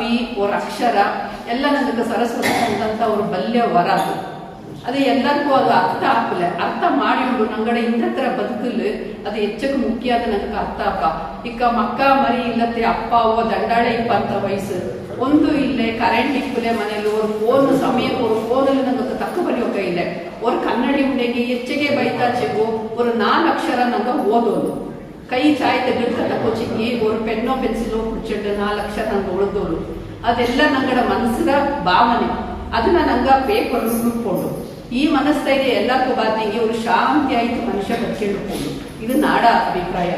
ಕವಿ ಅವ್ರ ಅಕ್ಷರ ಎಲ್ಲ ನನಗೆ ಸರಸ್ವತಿ ಅಂತ ಅವ್ರ ಬಲ್ಯ ವರ ಅದು. ಅದೇ ಎಲ್ಲರಿಗೂ ಅದು ಅರ್ಥ ಆಗಲ್ಲ ಅರ್ಥ ಮಾಡಿಕೊಂಡು ನಂಗಡೆ ಇಂದ್ರ ಬದುಕಲ್ಲಿ ಅದು ಹೆಚ್ಚಕ್ಕೆ ಮುಖ್ಯ ಅದು ನನಗೆ ಅರ್ಥ ಅಪ್ಪ ಇಕ್ಕ ಮಕ್ಕ ಮರಿ ಇಲ್ಲತ್ತೆ ಅಪ್ಪ, ಅವ್ವ, ದಂಡಾಳೆ ಇಪ್ಪಂತ ವಯಸ್ಸು. ಒಂದು ಇಲ್ಲೇ ಕರೆಂಟ್ ಇಕ್ಕಲೆ ಮನೇಲಿ ಅವ್ರ ಫೋನ್ ಸಮಯಕ್ಕೆ, ಅವ್ರ ಫೋನಲ್ಲಿ ನಂಗೆ ತಕ್ಕ ಬರೆಯೋಕ ಇಲ್ಲ. ಅವ್ರ ಕನ್ನಡಿ ಉಂಡೆಗೆ ಹೆಚ್ಚಿಗೆ ಬೈತಾ ಚೆಗು ಅವ್ರ ನಾಲ್ಕು ಅಕ್ಷರ ನಂಗೆ ಓದೋದು. ಕೈ ಚಾಯ್ ತೆಗೆದು ಕೋಚಿಂಗಿ ಅವ್ರ ಪೆನ್ನೋ ಪೆನ್ಸಿಲೋ ಕುಡ್ಚಂಡು ನಾಲ್ಕು ಲಕ್ಷ ನಂಗೆ ಉಳಿದೋರು. ಅದೆಲ್ಲ ನಂಗಡ ಮನಸ್ಸಿನ ಭಾವನೆ. ಅದನ್ನ ನಂಗ ಪೇಪರ್ ಹುಡುಕೊಂಡು ಈ ಮನಸ್ಥೈರ್ಯ ಎಲ್ಲಕ್ಕೂ ಬಾದ್ನಿಗೆ ಇವರು ಶಾಂತಿ ಆಯ್ತು ಮನುಷ್ಯ ಕಚ್ಚಿಡ್ಕೊಂಡು ಇದು ನಾಡ ಅಭಿಪ್ರಾಯ.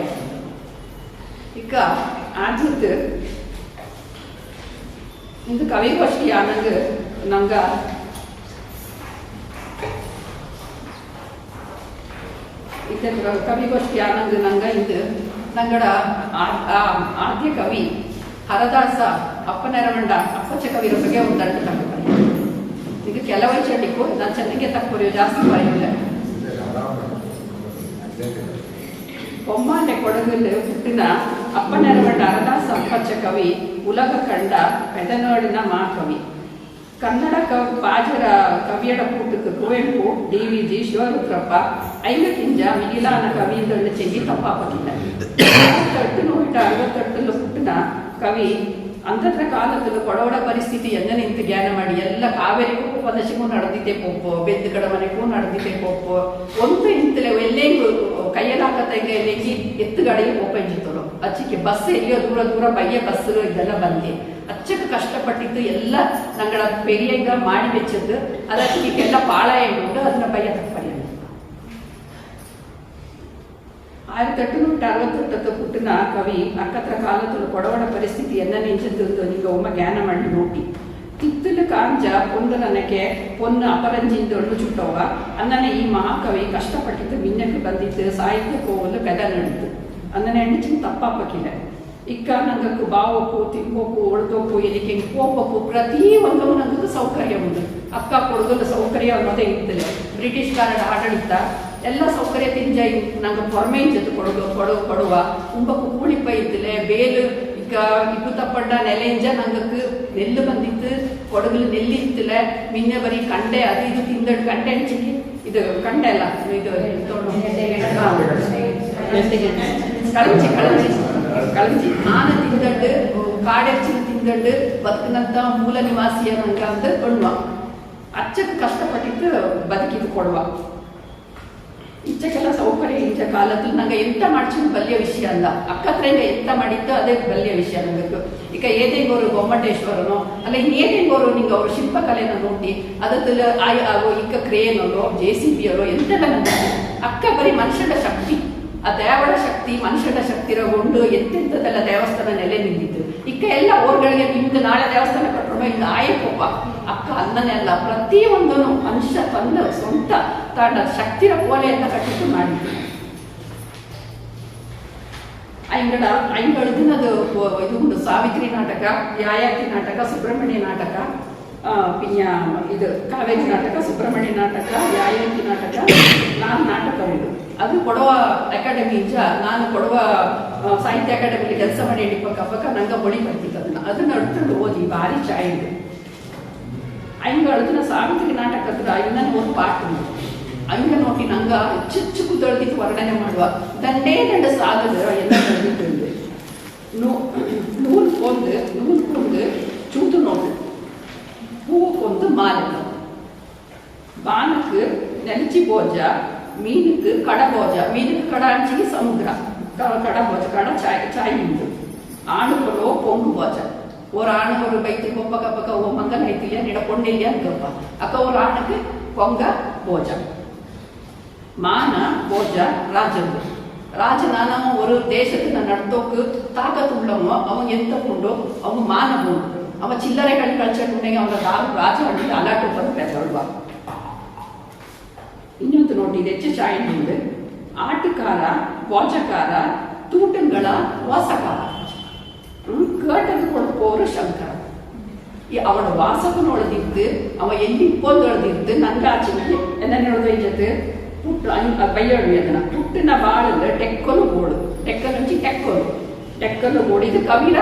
ಇಕ್ಕ ಆಜತ್ ಇದು ಆನಂಗ ನಂಗ ಇದ್ರ ನಂಗ ಇಂದು ನಂಗಡ ಆ- ಆ- ಆದ್ಯ ಕವಿ ಹರದಾಸ ಅಪ್ಪನೆರವಂಡ ಅಪ್ಪಚ್ಚ ಕವಿರ ಬಗ್ಗೆ ಒಂದು ದಂಡ ತಗೊಂಡು ಈಗ ಕೆಲವೇ ಚಳಿಕು ನಾನು ಚೆನ್ನಾಗೆ ತಕ್ಕೊರಿಯೋ ಜಾಸ್ತಿ ಬರೆಯಿಲ್ಲ பொம்மாண்டை கொடகுல ಹುಟ್ಟಿನ ಅಪ್ಪನೆರವಂಡ ಹರದಾಸ ಅಪ್ಪಚ್ಚ ಕವಿ ಉಲಗ ಕಂಡ ಪೆದನೋಡಿನ ಮಾಕವಿ ಕನ್ನಡ ಕವಿ ಪಾಜರ ಕವಿಯಡ ಕೂಟಕ್ಕೆ Kuvempu D V G Shivarudrappa ಐವತ್ತಿಂಜ ಮಿಗಿಲಾನ ಕವಿಯಿಂದೊಳ್ಳೆ ಚೆಂಗಿ ತಪ್ಪಾಪಕ್ಕಿಲ್ಲ ಅರವತ್ತೆಟ್ಟು ನೂಟ ಅರವತ್ತೆಟ್ಟಲ್ಲಿ ಹುಟ್ಟಿನ ಕವಿ ಅಂಥದ್ರ ಕಾಲದಲ್ಲಿ ಕೊಡವಡ ಪರಿಸ್ಥಿತಿ ಎಂದ ನಿಂತು ಜ್ಞಾನ ಮಾಡಿ ಎಲ್ಲ ಕಾವೇರಿಗೂ ಪದಶಿಗೂ ನಡೆದಿದ್ದೆ ಪೋಪು ಬೆದ್ದು ಕಡ ಮನೆಗೂ ನಡೆದಿದ್ದೆ ಪೋಪು ಒಂದು ಇಂತಲೇ ಎಲ್ಲೆಂಗು ಕೈಯಲ್ಲಿ ಹಾಕತ್ತಂಗೆ ಎಲ್ಲಿಗೆ ಎತ್ತುಗಾಡಿಗೆ ಪೋಪ ಇಂಜಿತ್ತರು ಅಚ್ಚಿಗೆ ಬಸ್ ಎಲ್ಲಿಯೋ ದೂರ ದೂರ ಬಯ್ಯ ಬಸ್ ಇದೆಲ್ಲ ಬಂದಿ ಅಚ್ಚಕ್ಕೆ ಕಷ್ಟಪಟ್ಟಿದ್ದು ಎಲ್ಲ ನಂಗಳ ಪೆರಿಯಂಗ ಮಾಡಿ ವೆಚ್ಚದ್ದು ಅದಕ್ಕೆ ಎಲ್ಲ ಪಾಳಾಯ ಉಂಟು ಅದನ್ನ ಬಯ್ಯ ತಪ್ಪಲಿಲ್ಲ ಆಯ್ತು ಎಟ್ಟುನೂಟ ಅರವತ್ತೊಟ್ಟತ್ತು ಪುಟ್ಟಿನ ಕವಿ ಅಕ್ಕತ್ರ ಕಾಲದಲ್ಲಿ ಕೊಡವಡ ಪರಿಸ್ಥಿತಿ ಎನ್ನ ನಿಂಚಿದ್ದು ನಿಂಗೆ ಒಮ್ಮೆ ಜ್ಞಾನ ಮಾಡಿ ನೋಡಿ ತಿತ್ತಲು ಕಾಂಜ ಒಂದು ನನಗೆ ಪೊನ್ನು ಅಪರಂಜಿಯಿಂದ ಒಳ್ಳು ಚುಟ್ಟವ ಅನ್ನನೆ ಈ ಮಹಾಕವಿ ಕಷ್ಟಪಟ್ಟಿದ್ದು ಮಿನ್ನಕ್ಕೆ ಬಂದಿದ್ದು ಸಾಹಿತ್ಯ ಕೋವಲು ಬೆದ ನಡೆದು ಅನ್ನನೆ ಚಿನ್ನ ತಪ್ಪಾಪಕ್ಕಿಲ್ಲ ಇಕ್ಕ ನಂಗಕ್ಕು ಬಾವಪ್ಪು ತಿಂಬೋಕು ಒಳ್ದೋಕು ಎಲಿಕೆ ಪೋಪಪ್ಪು ಪ್ರತಿ ಒಂದು ನಂಗಕ್ಕೆ ಸೌಕರ್ಯ ಉಂಟು. ಅಕ್ಕ ಕೊಡಗಲು ಸೌಕರ್ಯ ಅನ್ನೋದೇ ಇರ್ತದೆ. ಬ್ರಿಟಿಷ್ ಕಾಲದ ಆಡಳಿತ ಎಲ್ಲ ಸೌಕರ್ಯ ತಿಂಜ ನಂಗೆ ಪೊರ್ಮೆ ಇಂಚದ್ದು ಕೊಡೋದು ಕೊಡು ಕೊಡುವ. ಉಂಬಕ್ಕು ಕೂಳಿಪ್ಪ ಇದ್ದಿಲೆ ಬೇಲು ಈಗ ಇಪ್ಪು ತಪ್ಪಂಡ ನೆಲೆಂಜ ನಂಗಕ್ಕೆ ನೆಲ್ಲು ಬಂದಿತ್ತು ಕೊಡಗಲು ನೆಲ್ಲಿ ಇತ್ತಿಲ್ಲ. ಮಿನ್ನೆ ಬರೀ ಕಂಡೆ ಅದು ಇದು ತಿಂದಡು ಕಂಡೆ ಹಂಚಿಗೆ ಇದು ಕಂಡೆ ಅಲ್ಲ ಇದು ಹಾ. ಕಳಂಚಿ. ಕಳಂಚಿ ಕಳಂಚಿ ಆನ ತಿಂದಡ್ಡು ಕಾಡೆರ್ಚಿನ ತಿಂದಡ್ಡು ಬದುಕಿನಂತ ಮೂಲ ನಿವಾಸಿಯ ನಂಗ ಅಂತ ಕೊಡುವ ಅಚ್ಚಕ್ಕೆ ಕಷ್ಟಪಟ್ಟಿದ್ದು ಬದುಕಿದ್ದು ಕೊಡುವ ಇಚ್ಚಕ್ಕೆಲ್ಲ ಸೌಕರ್ಯ ಇಂಚ ಕಾಲದಲ್ಲಿ ನಂಗೆ ಎಂತ ಮಾಡ್ಚಿನ ಬಲ್ಯ ವಿಷಯ ಅಲ್ಲ ಅಕ್ಕತ್ರೆಂಗ ಎಂತ ಮಾಡಿದ್ದು ಅದೇ ಬಲ್ಯ ವಿಷಯ ನಂಗಕ್ಕೆ ಈಗ ಏತೆಂಗೋರು ಗೊಮ್ಮಟೇಶ್ವರನೋ ಅಲ್ಲ ಇನ್ನೇತೆಂಗೋರು ನಿಂಗೆ ಅವ್ರ ಶಿಲ್ಪಕಲೆನ ನೋಡಿ ಅದರಲ್ಲಿ ಆಯ ಅವು ಇಕ್ಕ ಕ್ರೇನರೋ ಜೆ ಸಿ ಬಿಯರೋ ಎಂತೆಲ್ಲ ನಂಗೆ ಅಕ್ಕ ಬರೀ ಮನುಷ್ಯನ ಶಕ್ತಿ ಆ ದೇವರ ಶಕ್ತಿ, ಮನುಷ್ಯನ ಶಕ್ತಿ ಗೊಂಡು ಎಂತೆಂಥದ್ದೆಲ್ಲ ದೇವಸ್ಥಾನ ನೆಲೆ ನಿಂತಿತ್ತು. ಇಕ್ಕ ಎಲ್ಲ ಊರುಗಳಿಗೆ ನಿಮ್ದು ನಾಳೆ ದೇವಸ್ಥಾನ ಕಟ್ಟೋಣ ಇನ್ನು ಆಯಪ್ಪಪ್ಪ, ಅಕ್ಕ ಅನ್ನನೇ ಅಲ್ಲ ಪ್ರತಿಯೊಂದು ಮನುಷ್ಯ ತಂದ ಸ್ವಂತ ತನ್ನ ಶಕ್ತಿರ ಕೋಲೆಯನ್ನ ಕಟ್ಟಿದ್ದು ಮಾಡಿದ್ದು. ಐಂಗಡ ಐಂಗಳ ದಿನದ ಇದು ಒಂದು ಸಾವಿತ್ರಿ ನಾಟಕ ಯಾಯಾತಿ ನಾಟಕ, ಸುಬ್ರಹ್ಮಣ್ಯ ನಾಟಕ ಪಿನ್ಯ, ಇದು ಕಾವೇರಿ ನಾಟಕ, ಸುಬ್ರಹ್ಮಣ್ಯ ನಾಟಕ ಯಾಯಾತಿ ನಾಟಕ ನಾನು ನಾಟಕ ಉಂಟು ಅದು ಕೊಡುವ ಅಕಾಡೆಮಿ ಇಂಚ ನಾನು ಕೊಡುವ ಆ, ಸಾಹಿತ್ಯ ಅಕಾಡೆಮಿಲಿ ಕೆಲಸ ಮಾಡಿ ಹಿಡಿಪಕ್ಕ ಪಕ್ಕ ನಂಗೆ ಬಳಿ ಬರ್ತಿತ್ತು ಅದನ್ನ. ಅದನ್ನ ಅಡ್ಕೊಂಡು ಓದಿ ಭಾರಿ ಚಾಯ್ ಇದೆ. ಹಂಗ ಅಳ್ದಿನ ಸಾವಿತ್ರಿ ನಾಟಕದ ಇನ್ನೊಂದು ಒಂದು ಪಾಠ ಉಂಟು. ಹಂಗ ನೋಡಿ ನಂಗ ಚುಚ್ಚು ಕುದಳ್ದಿತ್ತು ವರ್ಣನೆ ಮಾಡುವ. ದಂಡೇ ದಂಡ ಸಾಗದ ಎಲ್ಲ ನಡೆದಿದ್ದು ನೂ ನೂಲ್ ಕೊಂದು ನೂಲ್ ಕೊಂದು ಚೂತು ನೋಡು. ಹೂವು ಕೊಂದು ಮಾಲೆ. ಬಾನಕ್ಕೆ ನೆಲಚಿ ಭೋಜ மீனுக்கு கடை போஜா. மீனுக்கு கடை ಕಡ சமுத்திரம் ಸಮುದ್ರ ಕಡಬೋಜ கடை ಚಾಯ್ ಚಾಯ್ ಮೀನು ಆಣುಗಳು ಪೊಂಗು ಬೋಜ ஒரு ஆணு ஒரு பைத்து கொப்ப கப்ப கவ மங்கன் ஐத்தியா நிட பொண்ணு இல்லையா இருக்கப்பா அக்க ஒரு ஆணுக்கு கொங்க போஜா. மான போஜா ராஜன் ராஜனான ஒரு தேசத்தின நடத்தோக்கு தாக்கத்து உள்ளவங்க. அவங்க எந்த உண்டோ அவங்க மான உண்டு அவன் சில்லறை கழிக்கழிச்சு அவனை அவங்க ராஜ அல்லாட்டு பேச விடுவான் ಇನ್ನೊಂದು ನೋಡಿ ಹೆಚ್ಚಾಯಿತು ಆಟಕಾರ ವಾಚಕಾರ ತೂಟಗಳ ವಾಸಕಾರ ಕೇಟದುಕೊಂಡು ಪೋರು ಶಂಕರ ಈ ಅವಳ ವಾಸಕನೊಳದಿದ್ದು ಅವ ಎಲ್ಲಿ ಪೊಂದೊಳದಿದ್ದು ನಂಗಾಚಿನಲ್ಲಿ ಎನ್ನ ಹೇಳೋದೈತೆ ಪುಟ್ಟು ಬೈಯಳು ಅದನ್ನ ಪುಟ್ಟಿನ ಬಾಳಲ್ಲ ಟೆಕ್ಕಲು ಗೋಡು ಟೆಕ್ಕಲುಂಚಿ ಟೆಕ್ಕಲು ಟೆಕ್ಕಲು ಗೋಡು ಇದು ಕವಿರ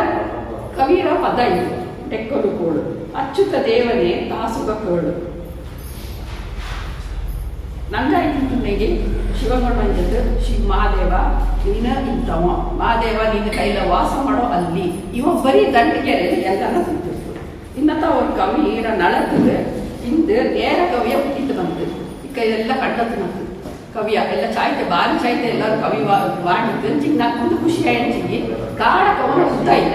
ಕವಿರ ಪದ ಇದು ಟೆಕ್ಕಲು ಗೋಡು ಅಚ್ಚುತ ದೇವನೇ ತಾಸುಗ ಕೇಳು ನಂಗಾಯ್ತು ಶಿವಗಣಂಜದ್ದು ಶಿವ ಮಹಾದೇವ ನೀನ ಇಂಥವ ಮಹಾದೇವ ನಿನ್ನ ಕೈಲ ವಾಸ ಮಾಡೋ ಅಲ್ಲಿ ಇವ ಬರೀ ದಂಡಗೆರೆ ಎಲ್ಲನ ತಿಂತಿತ್ತು ಇನ್ನತ್ತ ಅವ್ರ ಕವಿ ಇರ ನಳತದು ಇಂದು ನೇರ ಕವಿಯ ಹುಟ್ಟಿತು ಬಂತು ಈ ಕೈಯೆಲ್ಲ ಕಟ್ಟತ್ತು ನಂತು ಕವಿಯ ಎಲ್ಲ ಚಾಯ್ತೆ ಬಾರಿ ಚಾಯ್ತೆ ಎಲ್ಲರೂ ಕವಿ ಮಾಡಿದ್ದು ಚಿಂಗ್ ನಾಕೊಂದು ಖುಷಿ ಆಯ್ತು ಕಾಡ ಕವನ ಉದ್ದ ಇಲ್ಲ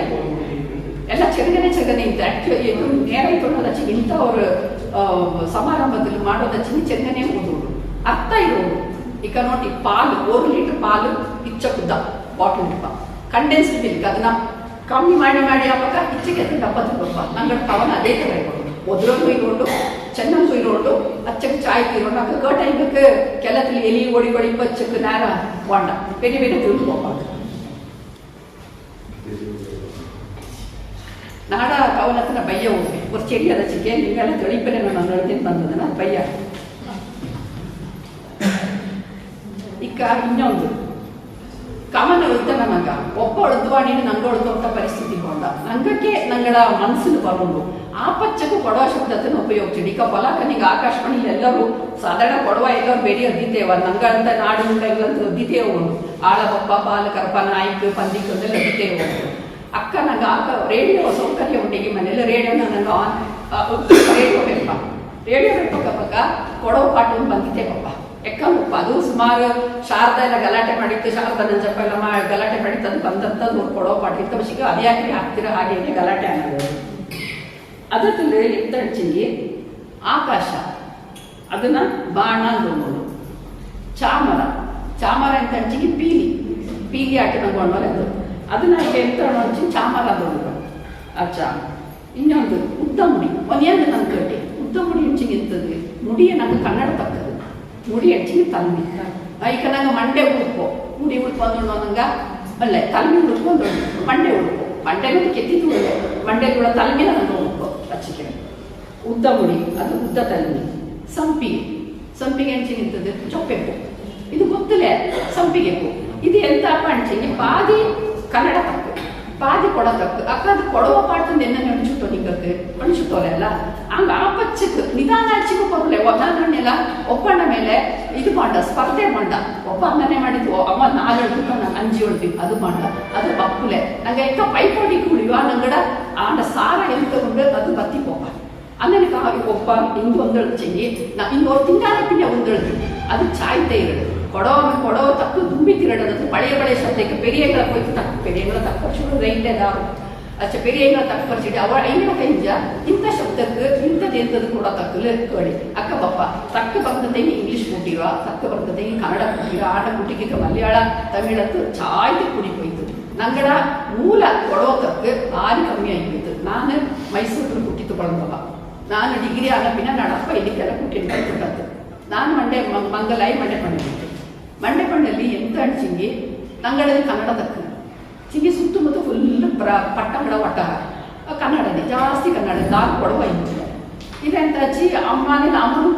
ಎಲ್ಲ ಚೆಗನೆ ಚೆಗನೆ ಇತ್ತು ಆಕ್ಚುಲಿ ಇದು ನೇರ ತೊಡೋದಚ್ಚಿ ಇಂಥವ್ರು ಸಮಾರಂಭದಲ್ಲಿ ಮಾಡೋದಚ್ಚಿ ಚೆಗನೆ ಓದೋದು ಅರ್ಥ ಇರೋದು ಈಗ ನೋಡಿ ಪಾಲು ಒಂದು ಲೀಟರ್ ಪಾಲು ಇಚ್ಚಕ್ಕುದ್ದ ಬಾಟಲ್ ಡಬ್ಬ ಕಂಡೆನ್ಸ್ಡ್ ಮಿಲ್ಕ್ ಅದನ್ನ ಕಮ್ಮಿ ಮಾಡಿ ಮಾಡಿ ಆವಾಗ ಇಚ್ಚಿಗೆ ಡಬ್ಬ ತುಂಬಪ್ಪ ನಂಗಡ ಕವನ ಅದೇ ಥರ ಇರೋದು ಒದ್ರೊಂದು ಇರೋದು ಚೆನ್ನಾಗಿ ಇರೋದು ಅಚ್ಚಕ್ಕೆ ಚಾಯ್ ಇರೋದು ಆಗ ಕಟ್ ಐದಕ್ಕೆ ಕೆಲದಲ್ಲಿ ಎಲಿ ಒಡಿ ಒಡಿ ಬಚ್ಚಕ್ಕೆ ನೇರ ವಾಂಡ ಬೇರೆ ಬೇರೆ ತಿಳ್ಕೊಪ್ಪ ನಾಡ ಕವನತನ ಬಯ್ಯ ಹೋಗಿ ஒரு செடி அதை சிக்கே நீங்களாம் தெளிப்பில் நான் எழுதின்னு வந்ததுன்னா ಬಯ್ಯ ಇಕ್ಕ ಇನ್ನೊಂದು ಕಾಮನ್ ಉಳಿದ ನನಗ ಒಬ್ಬ ಉಳಿದ್ವಾಣಿನ ನಂಗೆ ಉಳಿದಂತ ಪರಿಸ್ಥಿತಿ ಕೊಂಡ ನಂಗಕ್ಕೆ ನಂಗಳ ಮನಸ್ಸಿನ ಬರೋದು ಆ ಪಚ್ಚಕ್ಕೂ ಕೊಡವ ಶಬ್ದತನ ಉಪಯೋಗಿಸಿಡಿ ಈಗ ಪಲಕ ನಿಂಗೆ ಆಕಾಶವಾಣಿ ಎಲ್ಲರೂ ಸಾಧಾರಣ ಕೊಡವ ಎಲ್ಲರೂ ಬೇರೆ ಅದ್ದಿತೇವ ನಂಗಳಂತ ನಾಡು ಅಂತ ಅದ್ದಿತೇವ ಆಳ ಬಪ್ಪ ಬಾಲ ಕರ್ಪ ನಾಯ್ಕ ಪಂದಿಕ್ ಅಂತೆಲ್ಲ ಉಂಟು. ಅಕ್ಕ ನಂಗೆ ಆಕ ರೇಡಿಯೋ ಸೌಕರ್ಯ ಉಂಟಿಗೆ ಮನೆಯಲ್ಲಿ ರೇಡಿಯೋ ನನಗೆ ಆನ್ ರೇಡಿಯೋ ಬೇಕಪ್ಪ. ರೇಡಿಯೋ ಬೆಪ್ಪಕ್ಕ ಕೊಡವ ಪಾಠ ಬಂದಿದ್ದೆ ಪಪ್ಪ ಎಕ್ಕಂಗಪ್ಪ ಅದು ಸುಮಾರು ಶಾರದ ಎಲ್ಲ ಗಲಾಟೆ ಮಾಡಿತ್ತು, ಶಾರದಾ ನಂಜಪ್ಪ ಎಲ್ಲ ಮಾ, ಗಲಾಟೆ ಮಾಡಿತ್ತು, ಅದು ಬಂದಂಥದ್ದು ಒಂದು ಕೊಡೋ ಪಾಠ ಇತ್ತು. ಬಶಿಗೆ ಅದ್ಯಾಕೆ ಹಾಕ್ತಿರ ಹಾಗೆ ಗಲಾಟೆ ಅನ್ನೋದು ಅದರಲ್ಲಿ ಎತ್ತಂಚಿಗೆ ಆಕಾಶ, ಅದನ್ನ ಬಾಣ ಅಂದ್ಕೊಂಡು ಚಾಮರ ಚಾಮರ ಅಂತ ಹಂಚಿಗೆ ಪೀಲಿ ಪೀಲಿ ಆಟ ನಂಗೊಂಡು ಅದು. ಅದನ್ನ ಎಂತ ಹಂಚಿ ಚಾಮರ ಅದೊಂದು ಅಚ್ಚ. ಇನ್ನೊಂದು ಉದ್ದ ಮುಡಿ ಒಂದೇನು ನನ್ನ ಕಟ್ಟಿ ಉದ್ದ ಮುಡಿ ಹಂಚಿಗೆ ಇರ್ತದೆ ಮುಡಿಯ ನಂಗೆ ಕನ್ನಡ ತಕ್ಕದು ಮುಡಿ ಹಂಚಿಗೆ ತಲ್ಮಿ ನಂಗೆ ಮಂಡೆ ಉಡುಪು. ಮುಡಿ ಉಡ್ಕೊಂಡು ಅನ್ನಂಗ ನಂಗ ಅಲ್ಲೇ ತಲ್ಮಿ ಉಡ್ಕೊಂಡು ಮಂಡೆ ಉಡುಪು. ಮಂಡೆ ಮೇಲೆ ಕೆತ್ತಿದ್ದು ಒಳ್ಳೆ ಮಂಡೆ ಕೂಡ ತಲ್ಮಿನ ನಂಗೆ ಹಚ್ಚಿಕೆ ಉದ್ದ ಮುಡಿ. ಅದು ಉದ್ದ ತಲ್ಮಿ. ಸಂಪಿಗೆ ಸಂಪಿಗೆ ಹೆಂಚಿ ನಿಂತದ್ದು? ಚೊಪ್ಪೆ ಇದು ಗೊತ್ತಲೇ ಸಂಪಿಗೆ ಇದು ಎಂತ ಹಂಚಿಗೆ ಪಾದಿ ಕನ್ನಡ பாதி ಕೊಡ ತಪ್ಪು ಅಕ್ಕದ ಕೊಡವ ಪಾಡ್ತಂದು ಎನ್ನ ನೆನಚುತ್ತೋ ನಿಗಕ್ಕೆ ಅನಿಸುತ್ತೋಲ್ಲ ಹಂಗ ಆಪಚ್ಚಕ್ಕೆ ನಿಧಾನ ಹಚ್ಚಿಗೂ ಬರಲೆ ಒದಾಗರಣೆಲ್ಲ ಒಪ್ಪಣ್ಣ ಮೇಲೆ ಇದು ಮಾಡ ಸ್ಪರ್ಧೆ ಮಾಡ ಒಬ್ಬ ಅಣ್ಣನೇ ಮಾಡಿದ್ವು ಅಮ್ಮ ನಾಲ್ ಹೇಳ್ಬಿಟ್ಟು ನಾನು ಅಂಜಿ ಹೊಡ್ತೀವಿ ಅದು ಮಾಡ ಅದು ಬಪ್ಪುಲೆ ನಂಗೆ ಎಕ್ಕ ಪೈಪೋಡಿ ಕುಡಿಯುವ ನಂಗಡ ಆಂಡ ಸಾರ ಎಲ್ಲಿ ತಗೊಂಡು ಅದು ಬತ್ತಿ ಒಬ್ಬ ಅನ್ನನಕ್ಕೆ ಒಬ್ಬ ಹಿಂಗೆ ಒಂದೊಳ್ತೀನಿ ನಾ ಇನ್ನೊಂದು ತಿಂಗಾಲ ಪಿನ್ನೆ ಒಂದೊಳ್ತೀನಿ ಅದು ಚಾಯ್ತೇ ಇರೋದು ಕೊಡವ ಕೊಡವ ತಕ್ಕು ದುಂಬಿ ತಿರಡದು ಪಳೆಯ ಪಳೆಯ ಶಬ್ದಕ್ಕೆ ಪೆರಿಯಗಳ ಹೋಯ್ತು ತಕ್ಕು ಪೆರಿಯಗಳ ತಕ್ಕರ್ಸುಡು ರೈತೆ ದಾರು ಅಚ್ಚ ಪೆರಿಯಗಳ ತಕ್ಕರ್ಸಿಡಿ ಅವಳ ಐನ ಕೈಂಜ ಇಂಥ ಶಬ್ದಕ್ಕೆ ಇಂಥದ್ದು ಎಂಥದ್ದು ಕೂಡ ತಕ್ಕಲು ಕೇಳಿ ಅಕ್ಕ ಬಪ್ಪ ತಕ್ಕ ಬರ್ತದೆಗೆ ಇಂಗ್ಲಿಷ್ ಕೊಟ್ಟಿರುವ ತಕ್ಕ ಬರ್ತದೆಗೆ ಕನ್ನಡ ಕೊಟ್ಟಿರುವ ಆಟ ಕುಟಿಗೆ ಮಲಯಾಳ ತಮಿಳತ್ತು ಚಾಯ್ತು ಕುಡಿ ಹೋಯ್ತು ನಂಗಡ ಮೂಲ ಕೊಡೋತಕ್ಕೆ ಭಾರಿ ಕಮ್ಮಿ ಆಗಿತ್ತು ನಾನು ಮೈಸೂರು ಹುಟ್ಟಿತು ಬಳಂದವ ನಾನು ಡಿಗ್ರಿ ಆಗಪಿನ ನಡಪ್ಪ ಇದಕ್ಕೆಲ್ಲ ಕುಟ್ಟಿನ ಕಲ್ತ್ಬಿಟ್ಟದ್ದು ನಾನು ಮಂಡೆ ಮ- ಮಂಗಲಾಯಿ ಮಂಡೆ ಪಂಡಿತ್ತು ಮಂಡೆ ಪಣ್ಣಲ್ಲಿ ಎಂತ ಚಿಂಗಿ? ನಂಗಡಲ್ಲಿ ಕನ್ನಡ ತಕ್ಕ. ಚಿಂಗಿ ಸುತ್ತಮುತ್ತ ಫುಲ್ ಪ್ರ ಪಟ್ಟಂಗಡ ಆ, ಕನ್ನಡನೇ, ಜಾಸ್ತಿ ಕನ್ನಡ ನಾನು ಕೊಡುವ ಇದ್ದಿಲ್ಲ ಇದೆಂತ ಅಜ್ಜಿ, ಅಮ್ಮನೇ ಅಮ್ಮನೂ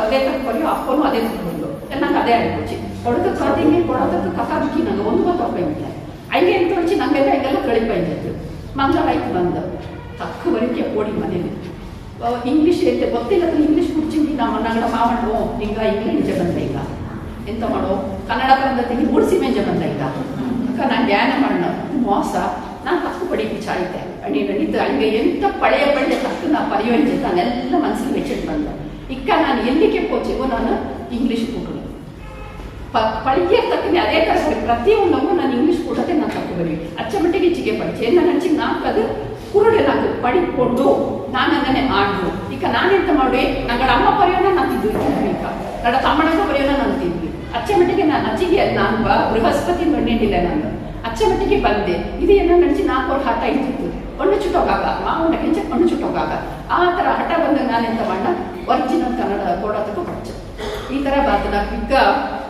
ಅದೇ ತಕ್ಕೊಯ್ಯೋ ಅಪ್ಪನು ಅದೇ ತಕ್ಕೊಂಡು ನಂಗೆ ಅದೇ ಆಗಿಬಿಡ್ಚಿ ಕೊಡದ ಕದಿಂಗೆ ಕೊಡೋದಕ್ಕೆ ಕಕಾಬಿಕ್ಕಿ ನಂಗೆ ಒಂದು ಗೊತ್ತಾಗ್ಬಿಟ್ಟೆ ಹಂಗೆ ಎಂತ ಹಚ್ಚಿ ನಂಗೆಲ್ಲ ಹಿಂಗೆಲ್ಲ ಕಳಿಪೈಂದಿತ್ತು ಮಂಗಲ ಆಯ್ತು ಬಂದ ತಕ್ಕ ಬರೀಕೆ ಓಡಿ ಮನೇಲಿ. ಇಂಗ್ಲೀಷ್ ಇಂಗ್ಲಿಷ್ ಐತೆ ಗೊತ್ತಿಲ್ಲ ಇಂಗ್ಲೀಷ್ ಕುಡ್ಚಿಂಗಿ ನಮ್ಮ ನಂಗಡ ಮಾವಣ್ಣು ಹಿಂಗ ಇಂಗ್ಲೀಷ್ ಬಂದ ಈಗ ಎಂತ ಮಾಡೋ ಕನ್ನಡ ಬಂದತಿಗೆ ಉಡಿಸಿ ಮೆಂಜ ಬಂದ ಈಗ. ಅಕ್ಕ ನಾನು ಧ್ಯಾನ ಮಾಡೋಣ. ಇದು ಮೋಸ. ನಾನು ತಕ್ಕು ಪಡಿ ಚಾಯ್ತೆ ಅಡಿ ನಡೀತು ಹಂಗೆ ಎಂತ ಪಳೆಯ ಪಳೆಯ ತಕ್ಕ ನಾ ಪರಿಯೋಜಿತ ನಾನೆಲ್ಲ ಮನಸ್ಸಿಗೆ ಮೆಚ್ಚಿಟ್ಟು ಬಂದ. ಇಕ್ಕ ನಾನು ಎಲ್ಲಿಗೆ ಪೋಚಿಗೋ ನಾನು ಇಂಗ್ಲಿಷ್ ಕೂಟು ಪ- ಪಳಿಗೆ ತಕ್ಕನೆ ಅದೇ ತರ ಸರಿ. ಪ್ರತಿಯೊಂದಕ್ಕೂ ನಾನು ಇಂಗ್ಲಿಷ್ ಕೂಟತೆ ನಾನು ತಪ್ಪು ಬರೀ. ಅಚ್ಚ ಮಟ್ಟಿಗೆ ಚಿಗೆ ಪಡಿಚೆ ನನ್ನ ಹಂಚಿಗೆ ನಾಲ್ಕು ಅದು ಕುರುಡೆ ನಾಲ್ಕು. ಪಡಿಕೊಂಡು ನಾನು ಅದನ್ನೇ ಆಡು ಈಗ ನಾನೆಂತ ಮಾಡಿ ನಂಗಡ ಅಮ್ಮ ಪರಿಯೋಣ ನಾನು ತಿದ್ದು ಈಗ. ನಡ ತಮ್ಮಣಗ ಪರಿಯೋಣ ನಾನು ತಿದ್ವಿ. ಅಚ್ಚ ಮಟ್ಟಿಗೆ ನಾನು ಅಜ್ಜಿಗೆ ನಾನು ಬೃಹಸ್ಪತಿ ಮಣ್ಣಿನಿಲ್ಲ ನಾನು ಅಚ್ಚ ಮಟ್ಟಿಗೆ ಬಂದೆ ಇದೆಯನ್ನು ನಡೆಸಿ ನಾಲ್ಕು ಅವ್ರು ಹಠ ಇದ್ದಿತ್ತು ಒಣ್ಣು ಚುಟ್ಟೋಗಾಗ ಮಾವನ ಕೆಂಚ ಒಣ್ಣು ಚುಟ್ಟೋಗಾಗ ಆ ಥರ ಹಠ ಬಂದ ನಾನೆಂತ ಮಾಡ ಒರಿಜಿನಲ್ ಕನ್ನಡ ಕೊಡೋದಕ್ಕೂ ಪಡ್ಚ ಈ ಥರ ಬರ್ತದ ಪಿಕ್ಕ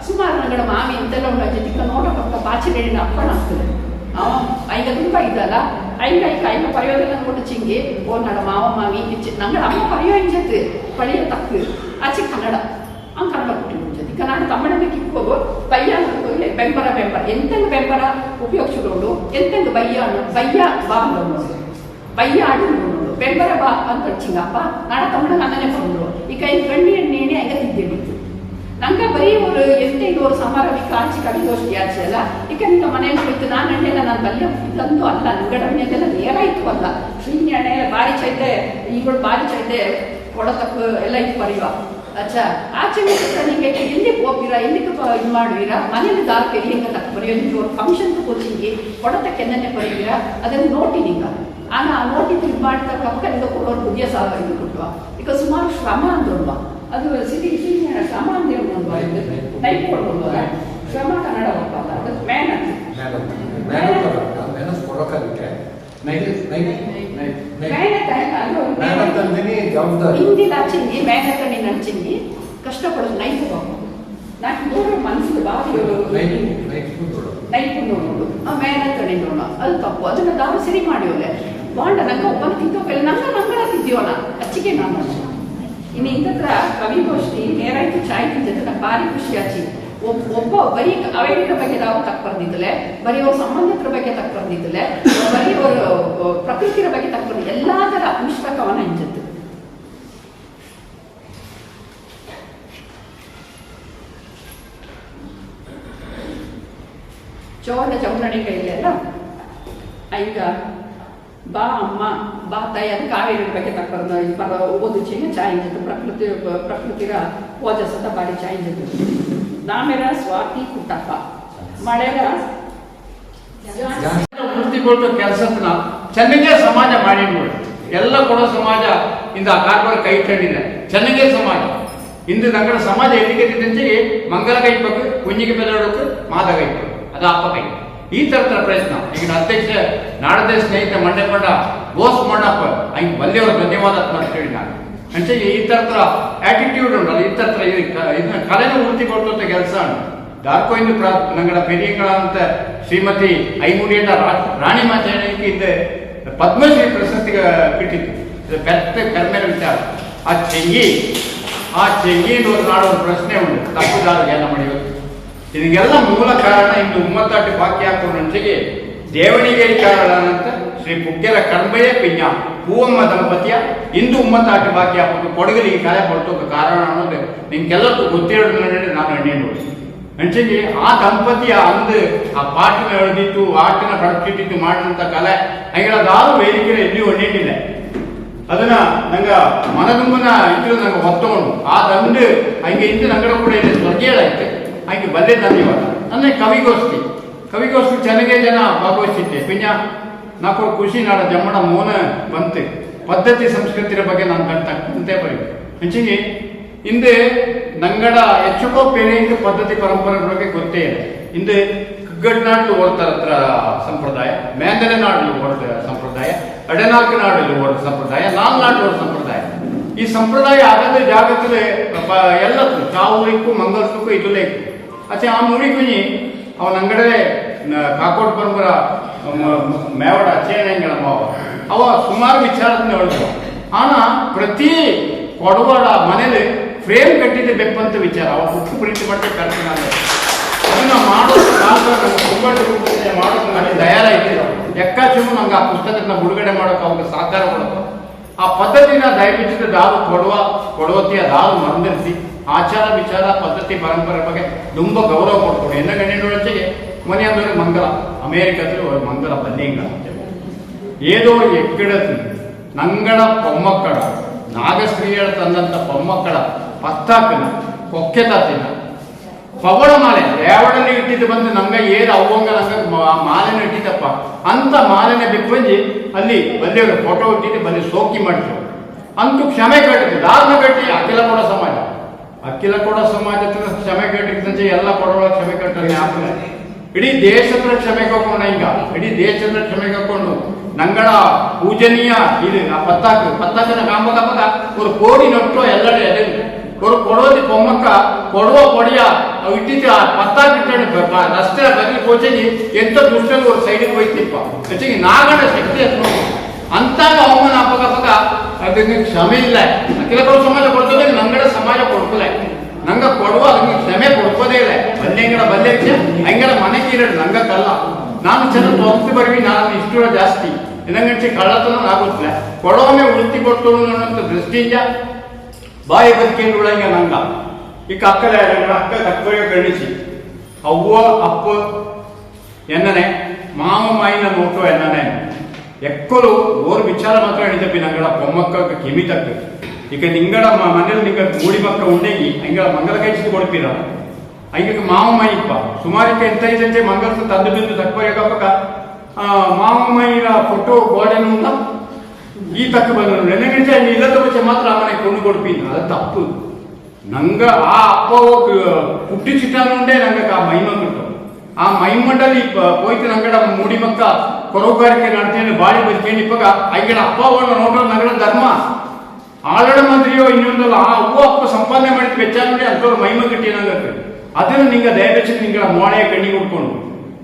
ಸುಮಾರು ನಂಗಡ ಮಾಮಿ ಎಂತೆಲ್ಲ ಉಂಡಾಜೆ ತಿಕ್ಕ ನೋಡೋಕ್ಕ ಪಾಚಿರೇಣಿನ ಅಪ್ಪಣ ಆಗ್ತದೆ ಅವ ಐಗ ತುಂಬ ಇದ್ದಲ್ಲ ಐಗ ಐಗ ಐಗ ಪರ್ಯೋದೆಲ್ಲ ಕೊಟ್ಟು ಚಿಂಗಿ ಓ ನಡ ಮಾವ ಮಾವಿ ನಂಗಡ ಅಮ್ಮ ಪರ್ಯೋ ಇಂಜತ್ತು ಪಡೆಯ ತಪ್ಪು ಆಚೆ ಕನ್ನಡ ದಿಕ್ಕೋಗೋ ಬಯ್ಯ ಅನ್ನೋದು ಬೆಂಬಲ ಬೆಂಬಲ ಎಂತೆಂದು ಬೆಂಬಲ ಉಪಯೋಗಿಸಿಕೊಂಡು ಎಂತೆಂದು ಬಯ್ಯ ಅನ್ನೋ, ಬಯ್ಯ ಬಾ ಅನ್ನೋದು ಬಯ್ಯ ಆಡು ನೋಡು. ಬೆಂಬಲ ಬಾ ಅಂತ ಚಿನ್ನಪ್ಪ, ನಾಡ ತಮ್ಮನ ನನ್ನನೆ ಬಂದರು ಈಗ ಈ ಗಂಡಿಯ ನೇಣೆ ಅಗತ್ತಿದ್ದೇನೆ ನಂಗೆ ಬರೀ ಒಂದು ಎಂತೆ ಇದು ಅವ್ರು ಸಮಾರಂಭಿಕ ಆಚೆ ಕಡಿದೋಷ್ಟು ಆಚೆ ಅಲ್ಲ. ಯಾಕೆ ನಿಮ್ಮ ಮನೆಯಲ್ಲಿ ಕುಳಿತು ನಾನು ಅಣ್ಣೆಲ್ಲ ನಾನು ಬಲ್ಯ? ಇದಂದು ಅಲ್ಲ. ನೇರ ಇತ್ತು ಅಲ್ಲ. ಶ್ರೀ ಅಣ್ಣೆ ಬಾರಿ ಚೈತೆ, ಈಗಳು ಬಾರಿ ಚೈತೆ, ಕೊಡತಕ್ಕ ಎಲ್ಲ ಇತ್ತು ಬರೆಯುವ ಅಚ್ಚಾ ಆಚೆ ನಿಮಗೆ ಎಲ್ಲಿ ಹೋಗ್ತೀರಾ? ಎಲ್ಲಿ ಇದು ಮಾಡುವೀರಾ? ಮನೇಲಿ ದಾರ್ ಎಲ್ಲಿ ಹಿಂಗೆ ತಕ್ಕ ಬರೆಯೋ ನೀವು ಫಂಕ್ಷನ್ ಕೋಚಿಂಗ್ಗೆ ಕೊಡತಕ್ಕ ಎಣ್ಣೆ ಬರೀತೀರಾ ಅದನ್ನು ನೋಡಿ ಈಗ. ಆನ ಆ ನೋಟಿ ಇದು ಮಾಡ್ತಕ್ಕ ಕಲಿದ ಕೊಡೋರು ಬುದ್ಧಿಯ ಸಾಲ ಇದು ಕೊಟ್ಟುವ ಈಗ ಸುಮಾರು ಶ್ರಮ ಅಂದ್ರಲ್ವ ಅದು ಸಿಟಿ ಸಿಟಿ ಶ್ರಮ ಅಂತ ಹೇಳ್ಕೊಂಡ್ವ ಟೈಪ್ ಕೊಡ್ಕೊಂಡ್ವ ಶ್ರಮ ಕನ್ನಡ ಒಪ್ಪಲ್ಲ ಅದು ಮೆಹನತ್ ಮೆಹನತ್ ಕೊಡೋಕ್ಕಾಗುತ್ತೆ. ನೈಟ್ ನೈಟ್ ನೈಟ್ ಮೆಹನತ್ ಅದು ಮೆಹನತ್ ಅಂತೀನಿ ಜವಾಬ್ದಾರಿ ಹಿಂದಿನ ಚಿಂಗಿ ಮೆಹನತ್ ನೀನು ಚಿಂಗಿ ಕಷ್ಟಪಡೋದು ನೈಟ್ ಹೋಗ್ಬೇಕು నాకు దూరం మనసుకు బాగా ನೈಟ್ ನೈಟ್ ಕೂತ್ಕೊಳ್ಳೋದು ನೈಪುಣ್ಯ ನೋಡು ಆ ಮೆಹನತ್ ನೋಡ ಅದು ತಪ್ಪು ಅದನ್ನ ನಾವು ಸರಿ ಮಾಡಿಯೋಲೆ ಬಾಂಡ ನಂಗೆ ಒಬ್ಬನ ತಿಂತೋಕಲ್ಲ ನಂಗೆ ನಂಗಳ ತಿಂತೀವಲ್ಲ ಅಚ್ಚಿಗೆ ನಾನು ಇನ್ನು ಇಂಥತ್ರ ಕವಿಗೋಷ್ಠಿ ನೇರಾಯ್ತು ಚಾಯ್ ತಿಂತಿದ್ದೆ ನಂಗೆ ಭಾರಿ ಖುಷಿ ಆಚಿ ಒಬ್ಬ ಬರೀ ಅವೇಡಿನ ಬಗ್ಗೆ ನಾವು ತಕ್ಕ ಬರ್ದಿದ್ದಲೆ ಬರೀ ಅವ್ರ ಸಂಬಂಧಿಕರ ಬಗ್ಗೆ ತಕ್ಕ ಬರ್ದಿದ್ದಲೆ ಬರೀ ಅವರ ಪ್ರಕೃತಿಯ ಬಗ್ಗೆ ತಕ್ಕ ಬರ್ದಿದ್ದ ಎಲ್ಲಾ ತರ ಪುಸ್ತಕವನ್ನ ಇಂಜತ್ತು ಚೋಳ ಚೌಡಣಿ ಕೈಲೆಲ್ಲ ಈಗ ಬಾ ಅಮ್ಮ, ಬಾ ತಾಯಿ ಅದು ಕಾವೇರಿ ಬಗ್ಗೆ ತಕ್ಕ ಓದು ಚೀನ ಚಾಯಿಂಜತ್ತು ಪ್ರಕೃತಿ, ಪ್ರಕೃತಿರ ಓಜಸದ ಬಾರಿ ಚಾಯಿಂಜತ್ತು ನಾಮೆರ ಸ್ವಾತಿ ಕುಟ್ಟಪ್ಪ ಮಳೆರ ವೃತ್ತಿಗೊಳ್ಳುವ ಕೆಲಸನ ಚೆನ್ನಾಗೇ ಸಮಾಜ ಮಾಡಿ ಎಲ್ಲ ಕೊಡೋ ಸಮಾಜ ಇಂದ ಕಾರ್ಬಾರ ಕೈ ಕಂಡಿದೆ ಚೆನ್ನಾಗೇ ಸಮಾಜ. ಇಂದು ನಂಗಡ ಸಮಾಜ ಎಲ್ಲಿಗೆ ಮಂಗಲ ಕೈಬೇಕು ಕುಂಜಿಗೆ ಬೆದಡೋಕೆ ಮಾದ ಕೈ ಅದು ಅಪ್ಪ ಕೈ. ಈ ತರ ಪ್ರಯತ್ನ. ಈಗ ಅಧ್ಯಕ್ಷ ನಾಡದೇ ಸ್ನೇಹಿತ ಮಂಡ್ಯ ಪಂಡ ಬೋಸ್ ಮಾಡಪ್ಪ ಹಂಗೆ ಬಲ್ಲೆಯವ್ರ ಧನ್ಯವಾದ ಅಂತ ಹೇಳಿ ನಾನು ಅಂಚೆ ಈ ತರ ಆಟಿಟ್ಯೂಡ್ ಉಂಟಲ್ಲ, ಈ ತರ ಇದನ್ನ ಕಲೆನ ವೃತ್ತಿ ಕೊಡ್ತಂತ ಕೆಲಸ ದಾರ್ಕೋಯಿಂದ ಪ್ರಾ ನಂಗಡ ಪೆರಿಯಂಗಳ ಅಂತ ಶ್ರೀಮತಿ ಐಮುಡಿಯಟ ರಾಣಿ ಮಾತಾಡಲಿಕ್ಕೆ ಇದ್ದ ಪದ್ಮಶ್ರೀ ಪ್ರಶಸ್ತಿಗೆ ಕಿಟ್ಟಿತ್ತು. ಇದು ಬೆತ್ತ ಕರ್ಮೇಲೆ ವಿಚಾರ. ಆ ಚೆಂಗಿ ಆ ಚೆಂಗಿ ಒಂದು ಪ್ರಶ್ನೆ ಉಂಟು. ತಪ್ಪುದಾರ ಎಲ್ಲ ಮಾಡಿಬೇಕು ಇದಕ್ಕೆಲ್ಲ ಮೂಲ ಕಾರಣ ಇಂದು ಉಮ್ಮತ್ತಾಟಿ ಬಾಕಿ ಹಾಕೊಂಡಂತೆಗೆ ದೇವಣಿಗೆ ಕಾರಣ ಅಂತ ಶ್ರೀ ಪುಗ್ಗೆರ ಕರ್ಮಯೇ ಪಿಂಜ ಹೂವಮ್ಮ ದಂಪತಿಯ, ಇಂದು ಉಮ್ಮತ್ತಾಟಿ ಬಾಕಿ ಹಾಕೊಂಡು ಕೊಡಗಲಿಗೆ ಕಲೆ ಪಡ್ತೋಕ ಕಾರಣ ಅನ್ನೋದು. ನಿಮ್ಗೆಲ್ಲಕ್ಕೂ ಗೊತ್ತಿರೋದು ನಾನು ಎಣ್ಣೆ ನೋಡಿ ಅಂಚೆಗೆ ಆ ದಂಪತಿಯ ಅಂದು ಆ ಪಾಟಿನ ಎಳೆದಿತ್ತು ಆಟಿನ ಪಡ್ಕಿಟ್ಟಿತ್ತು ಮಾಡಿದಂಥ ಕಲೆ ಹಂಗೆಲ್ಲದಾರು ವೇದಿಕೆ ಎಲ್ಲಿಯೂ ಒಣ್ಣಿಟ್ಟಿಲ್ಲ ಅದನ್ನ ನಂಗ ಮನದುಂಬನ ಇದ್ರು ನಂಗೆ ಹೊತ್ತಗೊಂಡು ಆ ದಂಡು ಹಂಗೆ ಇಂದು ನಂಗಡ ಕೂಡ ಇದೆ ಸ್ವರ್ಗೀಯಳಾಯ್ತು ಹಂಗೆ ಬಲ್ಲೆ ಧನ್ಯವಾದ. ಅಂದ್ರೆ ಕವಿಗೋಷ್ಠಿ. ಕವಿಗೋಷ್ಠಿ ಚೆನ್ನಾಗೇ ಜನ ಭಾಗವಹಿಸಿದ್ದೆ. ಪಿಂಜ ನಾಲ್ಕು ಖುಷಿ ನಾಡ ಜಮ್ಮಣ ಮೋನ ಬಂತೆ. ಪದ್ಧತಿ ಸಂಸ್ಕೃತಿಯ ಬಗ್ಗೆ ನಾನು ತಕ್ಕಂತೆ ಬರೀ. ಹೆಚ್ಚಿಗೆ ಹಿಂದೆ ನಂಗಡ ಹೆಚ್ಚುಕೋ ಪೇರೆಂಟ್ ಪದ್ಧತಿ ಪರಂಪರೆ ಬಗ್ಗೆ ಗೊತ್ತೇ ಇಲ್ಲ. ಹಿಂದೆ ಕಗ್ಗಡ್ನಾಡ್ಲು ಓಡ್ತಾರ ಹತ್ರ ಸಂಪ್ರದಾಯ ಮೇಂದನೆ ನಾಡ್ಲು ಓಡ ಸಂಪ್ರದಾಯ, ಅಡೆನಾಲ್ಕು ನಾಡಲು ಓಡ ಸಂಪ್ರದಾಯ ನಾಲ್ನಾಡ್ಲು ಓಡ ಸಂಪ್ರದಾಯ. ಈ ಸಂಪ್ರದಾಯ ಆಗದ ಜಾಗದಲ್ಲಿ ಎಲ್ಲಕ್ಕೂ ಇಕ್ಕು ಮಂಗಲ್ಸಕ್ಕೂ ಇದುಲೇ ಇತ್ತು ಅಚ್ಚೆ ಆ ಮುಡಿ ಕುഞ്ഞി ಅವನ ಅಂಗಡೇ ಕಾಕೋಟ್ ಪರಂಪರ ಮೇವಡ ಚೇನಂಗಳ ಮಾವ ಅವ ಸುಮಾರು ವಿಚಾರದಿಂದ ಹೇಳಿದ್ರು ಆನ ಪ್ರತಿ ಕೊಡವಾಡ ಮನೇಲಿ ಫ್ರೇಮ್ ಕಟ್ಟಿದ ಬೆಪ್ಪಂತ ವಿಚಾರ. ಅವ ಹುಟ್ಟು ಪ್ರೀತಿ ಮಾಡಿ ಕರ್ತೀನಿ ಅದನ್ನ ಮಾಡೋದು ತುಂಬಾ ಮಾಡೋದು ನನಗೆ ತಯಾರಾಯ್ತು. ಎಕ್ಕಾಚು ನಂಗೆ ಆ ಪುಸ್ತಕನ ಬಿಡುಗಡೆ ಮಾಡೋಕೆ ಅವ್ರಿಗೆ ಸಹಕಾರ ಕೊಡೋದು ಆ ಪದ್ಧತಿನ ದಯವಿಟ್ಟು ದಾರು ಕೊಡುವ ಕೊಡುವತಿಯ ದಾರು ಮರಂದಿರಿಸಿ. ಆಚಾರ ವಿಚಾರ, ಪದ್ಧತಿ, ಪರಂಪರೆ ಬಗ್ಗೆ ತುಂಬ ಗೌರವ ಕೊಡ್ಕೊಂಡು. ಎನ್ನ ಗಣ್ಯನೊಳಗೆ ಮನೆ ಅಂದ್ರೆ ಮಂಗಲ ಅಮೇರಿಕದಲ್ಲಿ ಅವ್ರ ಮಂಗಲ ಬನ್ನಿಂಗ ಏದೋ ಎಕ್ಕಿಡತಿ ನಂಗಳ ಪೊಮ್ಮಕ್ಕಳ. ನಾಗಶ್ರೀಯಳ ತಂದಂತ ಪೊಮ್ಮಕ್ಕಳ ಪತ್ತಾಕನ ಕೊಕ್ಕೆ ತಾತಿನ ಪವಳ ಮಾಲೆ ದೇವಳಲ್ಲಿ ಇಟ್ಟಿದ್ದು ಬಂದು ನಮ್ಗೆ ಏದ ಅವ್ವಂಗ ಆ ಮಾಲೆನ ಇಟ್ಟಿದ್ದಪ್ಪ. ಅಂತ ಮಾಲೆನ ಬಿಪ್ಪಂಜಿ ಅಲ್ಲಿ ಬಂದೇವ್ರು ಫೋಟೋ ಇಟ್ಟಿದ್ದು ಬಂದು ಸೋಕಿ ಮಾಡಿದ್ರು. ಅಂತೂ ಕ್ಷಮೆ ಕಟ್ಟಿದ್ರು ದಾರನ ಕಟ್ಟಿ ಅಖಿಲ ಕೊಡ ಸಮಾಜ. ಅಖಿಲ ಕೊಡ ಸಮಾಜ ಕ್ಷಮೆ ಕಟ್ಟಿದಂತೆ ಎಲ್ಲ ಕೊಡೋಳ ಕ್ಷಮೆ ಕಟ್ಟಲು ಯಾಕೆ ಇಡೀ ದೇಶದ ಕ್ಷಮೆಗೋಣ ಹಿಂಗ. ಇಡೀ ದೇಶದ ಕ್ಷಮೆಗಾಕೊಂಡು ನಂಗಳ ಪೂಜನೀಯ ಇದು ಪತ್ತಾಕ ಪತ್ತಾಕನ ಕಾಂಬದ ಅವರು ಕೋಡಿ ನಟ್ಟು ಎಲ್ಲಡೆ ಅವರು ಕೊಡೋದು ಕೊಮ್ಮಕ್ಕ ಕೊಡುವ ಕೊಡಿಯ ಪತ್ತಾ ಪತ್ತಾಕ ರಸ್ತೆ ಬರಲಿ ಕೋಚೆಗೆ ಎಂತ ದುಷ್ಟಲ್ಲಿ ಅವ್ರ ಸೈಡಿಗೆ ಹೋಯ್ತಿಪ್ಪ. ಹೆಚ್ಚಿಗೆ ನಾಗಣ ಶಕ್ತಿ ಅಂತ ಅವಮಾನ ಅವಮಾನ ಅದಕ್ಕೆ ಕ್ಷಮೆ ಇಲ್ಲ. ಕೆಲವರು ಸಮಾಜ ಕೊಡ್ತದೆ ನಂಗಡೆ ಸಮಾಜ ಕೊಡ್ಕೊಲ್ಲ ನಂಗ ಕೊಡುವ ಅದಕ್ಕೆ ಕ್ಷಮೆ ಕೊಡ್ಕೋದೇ ಇಲ್ಲ. ಬಲ್ಲೆಂಗಡ ಬಂದೈತೆ ಹಂಗಡ ಮನೆಗೆ ಇರೋದು ಕಲ್ಲ ನಾನು ಚೆನ್ನ ತೊಂದು ಬರ್ವಿ ನಾನು ಇಷ್ಟು ಜಾಸ್ತಿ. ಇನ್ನಂಗಂಚೆ ಕಳ್ಳತನ ಆಗುತ್ತಿಲ್ಲ ಕೊಡೋನೆ ವೃತ್ತಿ ಕೊಟ್ಟು ಅನ್ನೋ ದೃಷ್ಟಿಯಿಂದ ಬಾಯಿ ಬದುಕೇನು ಉಳಂಗ ನಂಗ. ಈ ಅಕ್ಕಲ ಅಕ್ಕ ತಕ್ಕವೇ ಗಣಿಸಿ ಅವ್ವ, ಅಪ್ಪ ಎನ್ನನೆ ಮಾವ ಮಾಯಿನ ನೋಟು ಎನ್ನನೆ ಎಕ್ಕಲು, ಓರ್ ವಿಚಾರ ಮಾತ್ರ ಹಿಡಿದಪ್ಪಿ ನಂಗಳ ಪೊಮ್ಮಕ್ಕ ಕಿಮಿತಕ್ಕ ಈಗ ನಿಂಗಡ ಮ- ಮನೇಲಿ ನಿಂಗ ಮೂಡಿ ಮಕ್ಕ ಉಂಡೆಗಿ ಹಂಗ ಮಂಗಲ ಕೈಸಿ ಕೊಡ್ತೀರ ಹಂಗ ಮಾವ ಮಾಯಿಪ್ಪ ಸುಮಾರಿಗೆ ಎಂತ ಇದಂತೆ ಮಂಗಲ್ಸ ತಂದು ಬಿಂದು ತಕ್ಕವಯ್ಯಕ್ಕ ಮಾವ ಮಾಯಿನ ಫೋಟೋ ಗೋಡೆನು ಉಂಟ ಈ ತಕ್ಕ ಬಂದ್ರು ನೆನಗಂಟೆ ಇಲ್ಲದ ಬಚ್ಚ ಮಾತ್ರ ಆ ಮನೆ ಕೊಂಡು ಕೊಡ್ತೀನಿ ಅದು ತಪ್ಪು ನಂಗ ಆ ಅಪ್ಪ ಪುಟ್ಟಿ ಚಿಟ್ಟಾನುಂಡೆ ನಂಗ ಆ ಮೈಮ ಕೊಟ್ಟು ಆ ಮೈಮಂಡಲಿ ಹೋಯ್ತು ನಂಗಡ ಮುಡಿ ಮಕ್ಕ ಕೊರೋಗಾರಿಕೆ ನಡ್ತೇನೆ ಬಾಳಿ ಬದುಕೇನಿ ಇಪ್ಪಾಗ ಐಗಡ ಅಪ್ಪ ಅವನ ನೋಡೋ ನಗರ ಧರ್ಮ ಆಲಡ ಮಂತ್ರಿಯೋ ಇನ್ನೊಂದಲ್ಲ, ಆ ಹೂ ಅಪ್ಪ ಸಂಪಾದನೆ ಮಾಡಿದ ವೆಚ್ಚ ನೋಡಿ ಅಂತವ್ರು ಮೈಮಗಿಟ್ಟಿ ನಂಗಂತ ಅದನ್ನು ನಿಂಗ ದಯವೆಚ್ಚ ನಿಂಗಳ ಮೋಳೆಯ ಕಣ್ಣಿಗೆ ಉಟ್ಕೊಂಡು.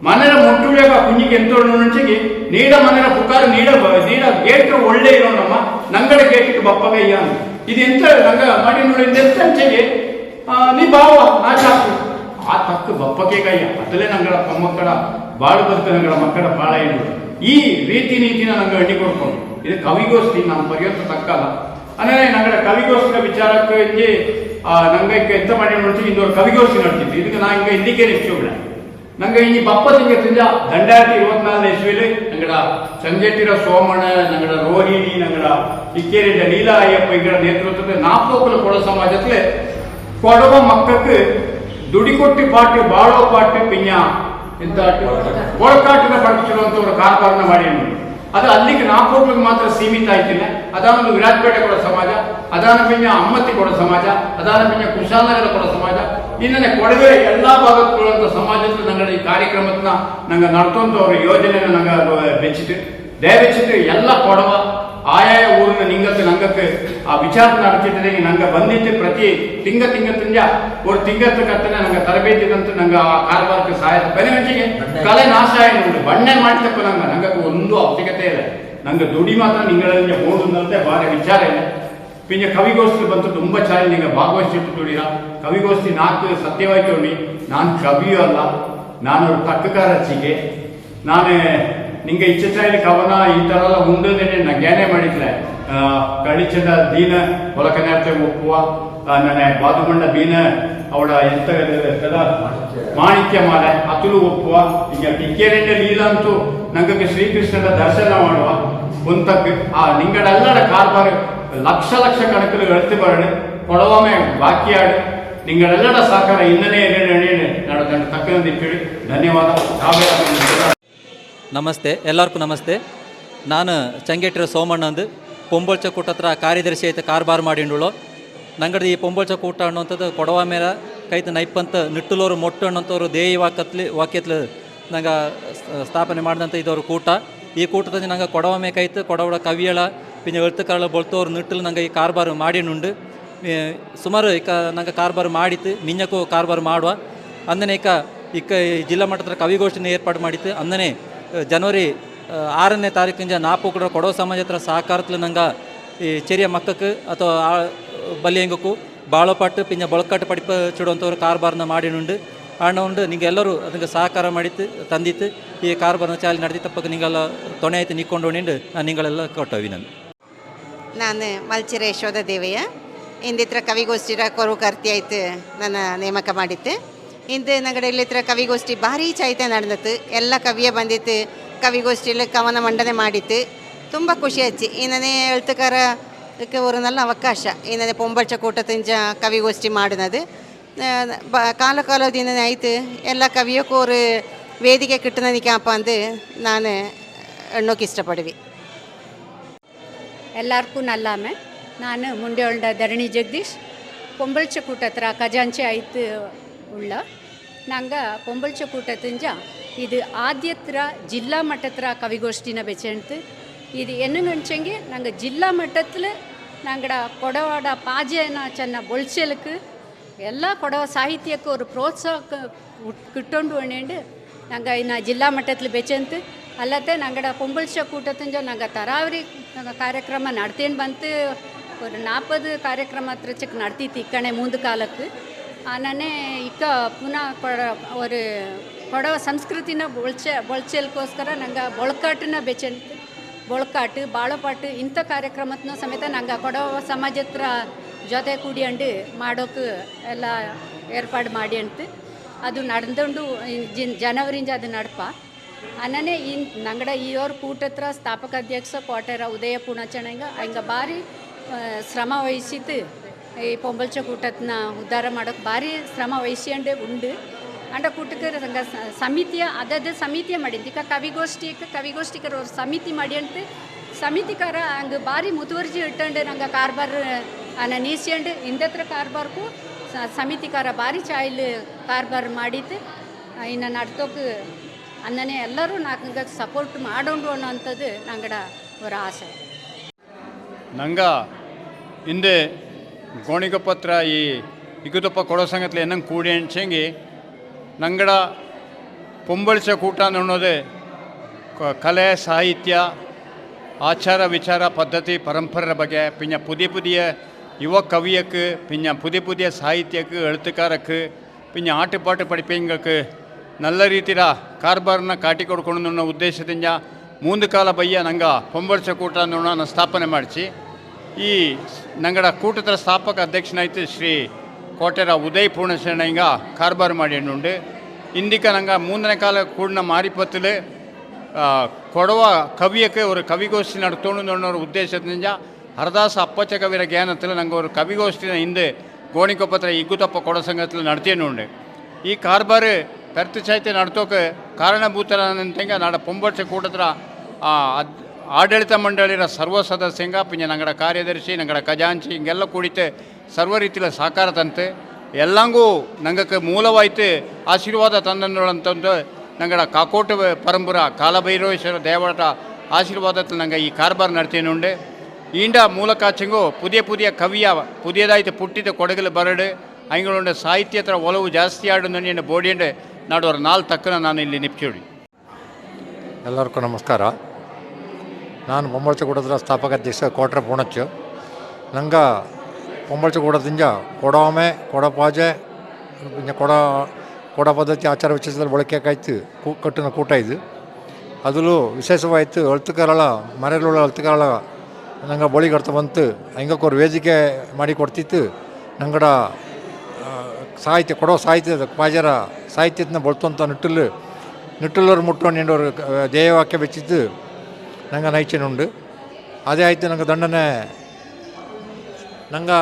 ಮನೆಯ ಮುಟ್ಟುಳಿಯಾಗ ಕುಂಜಿಗೆ ಎಂತ ನಂಚಿಗೆ ನೀಡ ಮನೆಯ ಪುಕಾರ, ನೀಡ ನೀಡ ಗೇಟ್ ಒಳ್ಳೆ ಇರೋಣಮ್ಮ ನಂಗಡೆ ಗೇಟ್ ಬಪ್ಪಗಯ್ಯ ಇದು ಎಂತ ನಂಗ ಮಾಡಿ ನೋಡಿ ಎಂತ ಅಂಚೆಗೆ? ನೀ ಬಾವ ಆ ಚಾಕು ಆ ತಕ್ಕ ಬಪ್ಪಗೆ ಕೈಯ ಅದಲ್ಲೇ ನಂಗಳ ಮಕ್ಕಳ ಬಾಳು ಬದುಕು ನಂಗಳ ಮಕ್ಕಳ ಬಾಳ ಏನು ಈ ರೀತಿ ನೀತಿನ ನಂಗೆ ಅಡ್ಡಿ ಕೊಡ್ಕೊಂಡು ಇದು ಕವಿಗೋಷ್ಠಿ, ನಾನು ಬರೆಯೋದು ತಕ್ಕಲ್ಲ. ಅದನ್ನೇ ನಂಗಡ ಕವಿಗೋಷ್ಠಿನ ವಿಚಾರಕ್ಕೆ ಇಂಜಿ ನಂಗೆ ಈಗ ಎಂತ ಮಾಡಿ ನೋಡ್ತೀವಿ ಇಂದೊಂದು ಕವಿಗೋಷ್ಠಿ ನೋಡ್ತಿದ್ವಿ ಇದಕ್ಕೆ ನಾ ಹಿಂಗೆ ಇಂದಿಗೆ ಇಷ್ಟವಿಲ್ಲ ನಂಗೆ ಈ ಬಪ್ಪ ತಿಂಗೆ ತಿಂದ ದಂಡಾಟಿ ಇವತ್ನಾಲ್ನೇ ಇಸ್ವಿಲಿ ನಂಗಡ ಸಂಜೆಟಿರ ಸೋಮಣ್ಣ ನಂಗಡ ರೋಹಿಣಿ ನಂಗಡ ಇಕ್ಕೇರಿದ ಲೀಲಾ ಅಯ್ಯಪ್ಪ ಇಂಗಡ ನೇತೃತ್ವದ ನಾಪೋಕುಲ ಕೊಡ ಸಮಾಜಕ್ಕೆ ಕೊಡವ ಮಕ್ಕಕ್ಕೆ ದುಡಿಕೊಟ್ಟಿ ಪಾಟಿ ಬಾಳೋ ಪಾಟಿ ಪಿಂಜ ಇಂತ ಒಳಕಾಟಿನ ಪಡಿಸಿರುವಂತ ಒಂದು ಕಾರ್ಬಾರನ ಮಾಡಿ ಅದು ಅಲ್ಲಿಗೆ ನಾಪೋಟ್ಲಿಗೆ ಮಾತ್ರ ಸೀಮಿತ ಆಯ್ತಿಲ್ಲ. ಅದಾನೊಂದು ವಿರಾಜಪೇಟೆ ಕೊಡೋ ಸಮಾಜ ಅದಾನ ಪಿಂಜ ಅಮ್ಮತ್ತಿ ಕೊಡೋ ಸಮಾಜ ಅದಾನ ಪಿಂಜ ಕುಶಾಲನಗರ ಕೊಡೋ ಸಮಾಜ. ಇನ್ನೇ ಕೊಡವೆ ಎಲ್ಲ ಭಾಗಕ್ಕೆ ಸಮಾಜದ ನಂಗೆ ಈ ಕಾರ್ಯಕ್ರಮದ ನಂಗೆ ನಡೆತಂತ ಅವರ ಯೋಜನೆಯನ್ನು ನಂಗೆ ಬೆಚ್ಚಿತು ದಯವೆಚ್ಚಿತು ಎಲ್ಲ ಕೊಡವ. ಆಯಾಯ ಊರಿನ ನಿಂಗತ್ತು ನಂಗಕ್ಕೆ ಆ ವಿಚಾರ ನಡೆಸಿದ್ರೆ ನಂಗ ಬಂದಿತ್ತು ಪ್ರತಿ ತಿಂಗ ತಿಂಗತ್ತಿಂದ ಒಂದು ತಿಂಗತ್ತಕ್ಕೆ ನಂಗೆ ತರಬೇತಿ ಬಂತು ನಂಗ ಆ ಕಾರ್ಬಾರಕ್ಕೆ ಸಹಾಯ ಬೆಲೆ ಮಂಚಿಗೆ ಕಲೆ ನಾಶ ಆಯ್ತು ಬಣ್ಣೆ ಮಾಡ್ತಪ್ಪ ನಂಗೆ. ನಂಗಕ್ಕೆ ಒಂದು ಅವಶ್ಯಕತೆ ಇಲ್ಲ. ನಂಗ ದುಡಿ ಮಾತ್ರ ನಿಂಗಳಿಂದ ಓಡುದಂತೆ ಬಹಳ ವಿಚಾರ ಇದೆ. ಪಿಂಜ ಕವಿಗೋಷ್ಠಿ ಬಂತು ತುಂಬಾ ಚಾಲಿ. ನಿಂಗೆ ಭಾಗವಹಿಸಿಟ್ಟು ದುಡೀರ ಕವಿಗೋಷ್ಠಿ ನಾಲ್ಕು ಸತ್ಯವಾಗಿ ನೋಡಿ ನಾನು ಕವಿಯೂ ಅಲ್ಲ. ನಾನು ತಕ್ಕಕಾರ ಚಿಗೆ ನಾನೇ ನಿಂಗೆ ಇಚ್ಛೆಚಾಲಿ ಕವನ ಈ ತರ ಎಲ್ಲ ಉಂಡದೇನೆ ನಾ ಜ್ಞಾನೇ ಮಾಡಿದ್ಲೆ. ಕಳಿಚದ ದೀನ ಹೊಲಕನಾರ್ತೆ ಒಪ್ಪುವ ನನ್ನ ಬಾದುಮಣ್ಣ ಬೀನ, ಅವಳ ಎಂತ ಮಾಣಿಕ್ಯ ಮಾಲೆ ಅತುಲು ಒಪ್ಪುವ. ಈಗ ಟಿಕ್ಕೇರೆಂಡ ಲೀಲ ಅಂತೂ ನಂಗೆ ಶ್ರೀಕೃಷ್ಣನ ದರ್ಶನ ಮಾಡುವ. ಕುಂತ ಆ ನಿಂಗಡೆಲ್ಲ ಕಾರ್ಬಾರ, ಲಕ್ಷ ಲಕ್ಷ ಕಣಕಲು ಎಳ್ತಿ ಬರಡು ಕೊಡವೊಮ್ಮೆ ಬಾಕಿಯಾಡು ನಿಂಗಡೆಲ್ಲ ಸಹಕಾರ ಇನ್ನನೇ ಏನೇನು ತಕ್ಕಂದಿಟ್ಟು ಧನ್ಯವಾದ. ತಾವೇ ಅದನ್ನು ನಮಸ್ತೆ, ಎಲ್ಲರಿಗೂ ನಮಸ್ತೆ. ನಾನು ಚಂಗೇಟಿರ ಸೋಮಣ್ಣ ಅಂದು ಪೊಂಬಳ್ಚ ಕೂಟ ಹತ್ರ ಕಾರ್ಯದರ್ಶಿ ಐತೆ ಕಾರ್ಬಾರ್ ಮಾಡಿಂಡುಳು. ನಂಗಡ ಈ ಪೊಂಬಳ್ಚ ಕೂಟ ಅನ್ನುವಂಥದ್ದು ಕೊಡವ ಮೇಲೆ ಕೈತ ನೈಪಂತ ನಿಟ್ಟುಲೋರು ಮೊಟ್ಟು ಅನ್ನೋಂಥವ್ರು ದೇಯಿ ವಾಕತ್ಲಿ, ವಾಕ್ಯತ್ಲು ನಂಗೆ ಸ್ಥಾಪನೆ ಮಾಡಿದಂಥ ಇದವ್ರ ಕೂಟ. ಈ ಕೂಟದಲ್ಲಿ ನಂಗೆ ಕೊಡವ ಮೇಲೆ ಕಾಯ್ತು ಕೊಡವಳ ಕವಿಯಳ ಪಿಂಜ ಎಳ್ತುಕಾಳ ಬೊಳ್ತೋರು ನಿಟ್ಟಲು ನಂಗೆ ಈ ಕಾರ್ಬಾರ್ ಮಾಡಿನುಂಡು ಸುಮಾರು ಈಗ ನಂಗೆ ಕಾರ್ಬಾರ್ ಮಾಡಿತ್ತು ಮಿಂಜಕ್ಕೂ ಕಾರ್ಬಾರ್ ಮಾಡುವ. ಅಂದನೆ ಈಗ ಇಕ್ಕ ಜಿಲ್ಲಾ ಮಟ್ಟದ ಕವಿಗೋಷ್ಠಿನ ಏರ್ಪಾಡು ಮಾಡಿತ್ತು. ಅಂದನೆ ಜನವರಿ ಆರನೇ ತಾರೀಕಿಂದ ನಾಪುಕಡ ಕೊಡೋ ಸಮಾಜ ಹತ್ರ ಸಹಕಾರತ್ಲು ನಂಗೆ ಈ ಚೆರಿಯ ಮಕ್ಕಕ್ಕೆ ಅಥವಾ ಆ ಭಾಳ ಬಾಳಪಾಟ್ಟು ಪಿಂಜ ಬಳಕಾಟ್ಟು ಪಡಿಪ ಚುಡುವಂಥವ್ರು ಕಾರ್ಬಾರ್ನ ಮಾಡಿನುಂಡು ಅಣ್ಣ ಉಂಡು ನಿಂಗೆಲ್ಲರೂ ಅದಕ್ಕೆ ಸಹಕಾರ ಮಾಡಿತ್ತು, ತಂದಿತ್ತು. ಈ ಕಾರ್ಬಾರ್ನ ಚಾಲಿ ನಡೆದಿತ್ತಪ್ಪಕ್ಕೆ ನಿಂಗೆಲ್ಲ ತೊಣೆ ಆಯ್ತು ನಿಕ್ಕೊಂಡು ನಿಂಡು ನಾನು ನಿಂಗಳೆಲ್ಲ ಕೊಟ್ಟವಿ ನಾನು. ನಾನು ಮಲ್ಚಿರ ಯಶೋಧ ದೇವಯ್ಯ ಇಂದಿತ್ರ ಕವಿಗೋಷ್ಠಿರ ಕೊರು ಕರ್ತಿ ಆಯ್ತು ನನ್ನ ನೇಮಕ ಮಾಡಿತ್ತು ಇಂದು ನಗಡ ಇಲ್ಲಿತ್ರ ಕವಿಗೋಷ್ಠಿ ಭಾರಿ ಚೈತೆ ನಡೆದತ್ತು ಎಲ್ಲ ಕವಿಯ ಬಂದಿತ್ತು ಕವಿಗೋಷ್ಠಿಯಲ್ಲಿ ಕವನ ಮಂಡನೆ ಮಾಡಿತ್ತು ತುಂಬ ಖುಷಿ ಹಚ್ಚಿ ಇನ್ನನೇ ಎಳ್ತುಕಾರ ஒரு நல்ல ಅವಕಾಶ ಇನ್ನೇ ಪೊಂಬಳ್ಚ ಕೂಟ ತಿಂಜ ಕವಿಗೋಷ್ಠಿ ಮಾಡಿನದು ಬ ಕಾಲ ಕಾಲದಿಂದ ಆಯ್ತು ಎಲ್ಲ ಕವಿಯೋಕ್ಕೂ ஒரு ವೇದಿಕೆ ಕಿಟ್ಟನಿಕಾಪ ಅಂದು ನಾನು ಎಣ್ಣೋಕೆ ಇಷ್ಟಪಡುವಿ ಎಲ್ಲರಿಗೂ ನಲ್ಲಾಮೆ ನಾನು ಮುಂಡೆಯೊಳ್ಳ ಧರಣಿ ಜಗದೀಶ್ ಪೊಂಬಳ್ಚ ಕೂಟ ಹತ್ರ ಖಜಾಂಚಿ ಆಯ್ತು ಉಳ್ಳ ನಂಗೆ ಪೊಂಬಳ್ಚ ಕೂಟ ತಿಂಜ ಇದು ಆದ್ಯತ್ರ ಜಿಲ್ಲಾ ಮಟ್ಟತ್ರ ಕವಿಗೋಷ್ಠಿನ ಬೆಚ್ಚೆಂತು இது என்னங்கன்னுச்செங்க நாங்கள் ஜில்லா மட்டத்தில் நாங்கட கொடவாட பாஜன சென்ன பொல்ச்சலுக்கு எல்லா கொடவ ಸಾಹಿತ್ಯಕ್ಕೆ ஒரு ಪ್ರೋತ್ಸಾಹ ಕಿಟ್ಟೊಂಡು ಅಣ್ಣೇಂಡು ನಂಗೆ ಇನ್ನು ಜಿಲ್ಲಾ ಮಟ್ಟದಲ್ಲಿ ಬೆಚ್ಚಂತು ಅಲ್ಲತ್ತೆ ನಂಗಡ ಪೊಂಬಳ್ಸ ಕೂಟದಿಂದ ನಂಗೆ ತರಾವರಿ ನಂಗೆ ಕಾರ್ಯಕ್ರಮ ನಡ್ತೇನು ಬಂತು ஒரு நாற்பது ಕಾರ್ಯಕ್ರಮ ಹತ್ರ ಚಿಕ್ಕ ನಡ್ತಿತ್ತು ಈ ಇಕ್ಕ ಪುನಃ ಕೊಡ ஒரு ಕೊಡವ ಸಂಸ್ಕೃತಿನ ಬೊಳ್ಚ, ಬೊಳ್ಚಲ್ಕೋಸ್ಕರ ನಂಗೆ ಬೊಳ್ಕಾಟನ್ನ ಬೆಚ್ಚಂತ ಬೊಳ್ಕಾಟ, ಬಾಳಪಾಟು ಇಂಥ ಕಾರ್ಯಕ್ರಮತ್ನೂ ಸಮೇತ ನಂಗೆ ಕೊಡವ ಸಮಾಜ ಹತ್ರ ಜೊತೆ ಕೂಡಿಯಂಡು ಮಾಡೋಕೆ ಎಲ್ಲ ಏರ್ಪಾಡು ಮಾಡಿ ಅಂತ ಅದು ನಡೆದಂಡು ಜಿನ್ ಜನವರಿಂದ ಅದು ನಡಪ. ಅನ್ನನೇ ಇನ್ ನಂಗಡ ಈಯೋರ್ ಕೂಟತ್ರ ಸ್ಥಾಪಕ ಅಧ್ಯಕ್ಷ ಕೋಟೆರ ಉದಯ ಪೂರ್ಣಚಣಂಗ ಹಿಂಗೆ ಭಾರಿ ಶ್ರಮ ವಹಿಸಿತ್ತು. ಈ ಪೊಂಬಲ್ಚ ಕೂಟತ್ನ ಉದ್ಧಾರ ಮಾಡೋಕೆ ಭಾರಿ ಶ್ರಮ ವಹಿಸ್ಕೊಂಡೇ ಉಂಡು. ಅಂಡ ಕೂಟಕ್ಕೆ ರಂಗ ಸಮಿತಿಯ ಅದದ ಸಮಿತಿಯ ಮಾಡಿದ್ದು ಈಗ ಕವಿಗೋಷ್ಠಿಗೆ ಕವಿಗೋಷ್ಠಿಕರ ಅವ್ರು ಸಮಿತಿ ಮಾಡಿ ಅಂತ. ಸಮಿತಿಕಾರ ಹಂಗೆ ಭಾರಿ ಮುತುವರ್ಜಿ ಇಟ್ಟಂಡೆ ನಂಗೆ ಕಾರ್ಬಾರ್ ಅನ್ನ ನೀಸ್ಕೊಂಡು ಇಂದತ್ರ ಕಾರ್ಬಾರ್ಗೂ ಸಮಿತಿಕಾರ ಭಾರಿ ಚಾಯ್ಲ್ ಕಾರ್ಬಾರ್ ಮಾಡಿದ್ದು ಇನ್ನು ನಡ್ತೋಕೆ ಅನ್ನನೆ ಎಲ್ಲರೂ ನಾಲ್ಕು ಸಪೋರ್ಟ್ ಮಾಡೋಣ ಅನ್ನೋಂಥದ್ದು ನಂಗಡ ಅವರ ಆಸೆ. ನಂಗ ಹಿಂದೆ ಗೋಣಿಗ ಪತ್ರ ಈ ಇಗುದಪ್ಪ ಕೊಡೋ ಸಂಗತಿ ಏನಂಗೆ ಕೂಡಿ ಅಂಚಂಗಿ ನಂಗಡ ಪೊಂಬಳಿಸ ಕೂಟ ಅನ್ನೋದೇ ಕಲೆ, ಸಾಹಿತ್ಯ, ಆಚಾರ ವಿಚಾರ ಪದ್ಧತಿ ಪರಂಪರೆ ಬಗ್ಗೆ ಪಿಂಜ ಪುದಿ ಪುದಿಯ ಯುವ ಕವಿಯಕ್ಕೆ ಪಿಂಜ ಪುದಿ ಪುದಿಯ ಸಾಹಿತ್ಯಕ್ಕೆ ಎಳುತ್ತಕಾರಕ್ಕೆ ಪಿಂಜ ಆಟ ಪಾಟ ಪಡಿಪಿಂಗಕ್ಕೆ ನಲ್ಲ ರೀತಿರ ಕಾರ್ಬಾರನ್ನ ಕಾಟಿ ಕೊಡ್ಕೊಂಡು ಅನ್ನೋ ಉದ್ದೇಶದಿಂದ ಮುಂದೆ ಕಾಲ ಬಯ್ಯ ನಂಗೆ ಪೊಂಬಳಿಸ ಕೂಟ ಅನ್ನೋಣ ಸ್ಥಾಪನೆ ಮಾಡಿಸಿ. ಈ ನಂಗಡ ಕೂಟದ ಸ್ಥಾಪಕ ಅಧ್ಯಕ್ಷನಾಯ್ತು ಶ್ರೀ ಕೋಟೆರ ಉದಯ್ ಪೂರ್ಣಶರಣಯ್ಯ ಕಾರ್ಬಾರ್ ಮಾಡಿಂಡು இன்றைக்கு நாங்கள் மூன்றரை கால கூடின மாரிப்பத்தில் கொடவா கவியக்கு ஒரு கவிகோஷ்டி நடத்தணும்னு ஒரு உத்தேசத்தினா ஹரதாஸ் அப்பச்ச கவிர கேனத்தில் நாங்கள் ஒரு கவிகோஷ்டின இந்த கோணிக்கொப்பத்தில் இக்குத்தப்ப கொட சங்கத்தில் நடத்தியனுண்டு ஈ ಕಾರ್ಬಾರ್ ಕರ್ತು ಚೈತ್ಯ ನಡ್ತೋಕೆ ಕಾರಣಭೂತರಾನಂತೆಂಗ ನಾಡ ಪೊಂಬರ್ಚ ಕೂಟದ್ರ ಆಡಳಿತ ಮಂಡಳಿಯರ ಸರ್ವ ಸದಸ್ಯಂಗ ಪಿಂಜ ನಂಗಡ ಕಾರ್ಯದರ್ಶಿ, ನಂಗಡ ಕಜಾಂಚಿ ಹಿಂಗೆಲ್ಲ ಕೂಡಿತೆ ಸರ್ವ ರೀತಿಯ ಸಹಕಾರ ತಂತೆ. ಎಲ್ಲಂಗೂ ನಂಗಕ್ಕೆ ಮೂಲವಾಯಿತು ಆಶೀರ್ವಾದ ತಂದಂತಂದು ನಂಗಡ ಕಾಕೋಟ ಪರಂಪರ ಕಾಲಭೈರವೇಶ್ವರ ದೇವಟ ಆಶೀರ್ವಾದ ನಂಗೆ ಈ ಕಾರ್ಬಾರ ನಡೆತೇನುಂಡೆ. ಈಂಡ ಮೂಲಕಾಚಂಗು ಪುದೇ ಪುದಿಯ ಕವಿಯ ಪುದಿಯದಾಯ್ತು ಪುಟ್ಟಿದ ಕೊಡಗಲು ಬರಡು. ಹೈಗಳುಂಡ ಸಾಹಿತ್ಯ ಹತ್ರ ಒಲವು ಜಾಸ್ತಿ ಆಡೋದು ಬೋಡಿಯಂಡೆ. ನಾಡೋರು ನಾಲ್ಕು ತಕ್ಕನ ನಾನು ಇಲ್ಲಿ ನಿಪ್ಚಿಡಿ. ಎಲ್ಲರಿಗೂ ನಮಸ್ಕಾರ. ನಾನು ಪೊಂಬಳ್ಚಗೂಡದ ಸ್ಥಾಪಕ ಅಧ್ಯಕ್ಷ, ಕೋಟ್ರೆ ಪೂಣಚ್ಚು ನಂಗೆ ಪೊಂಬಳ್ಚಗೂಡದಿಂದ ಕೊಡೋಮೆ ಕೊಡಪಾಜೆ ಕೊಡ ಕೊಡ ಪದ್ಧತಿ ಆಚಾರ ವಿಚಾರದಲ್ಲಿ ಬಳಕೆಯಾಗಾಯ್ತು ಕೂ, ಕಟ್ಟಿನ ಕೂಟ ಇದು. ಅದರಲ್ಲೂ ವಿಶೇಷವಾಯಿತು ಅಳ್ತು ಮರೆಯಲ್ಲುಳ್ಳ ಮರೆಯಲುಳ್ಳ ನಂಗೆ ಬಳಿ ಕಡ್ತಾ ಬಂತು. ಹೆಂಗಕ್ಕೋರು ವೇದಿಕೆ ಮಾಡಿ ಕೊಡ್ತಿತ್ತು. ನಂಗಡ ಸಾಹಿತ್ಯ, ಕೊಡೋ ಸಾಹಿತ್ಯದ ಪಾಜರ ಸಾಹಿತ್ಯದನ್ನ ಬಳತುವಂಥ ನಿಟ್ಟಲು, ನಿಟ್ಟಲ್ಲರು ಮುಟ್ಟು ನಿಂಡೋರು ಧ್ಯೇಯವಾಕ್ಯ ಬೆಚ್ಚಿತ್ತು ನಂಗೆ ನೈಚನ್ ಉಂಡು ಅದೇ ಆಯ್ತು ನಂಗೆ ದಂಡನೆ ನಂಗೆ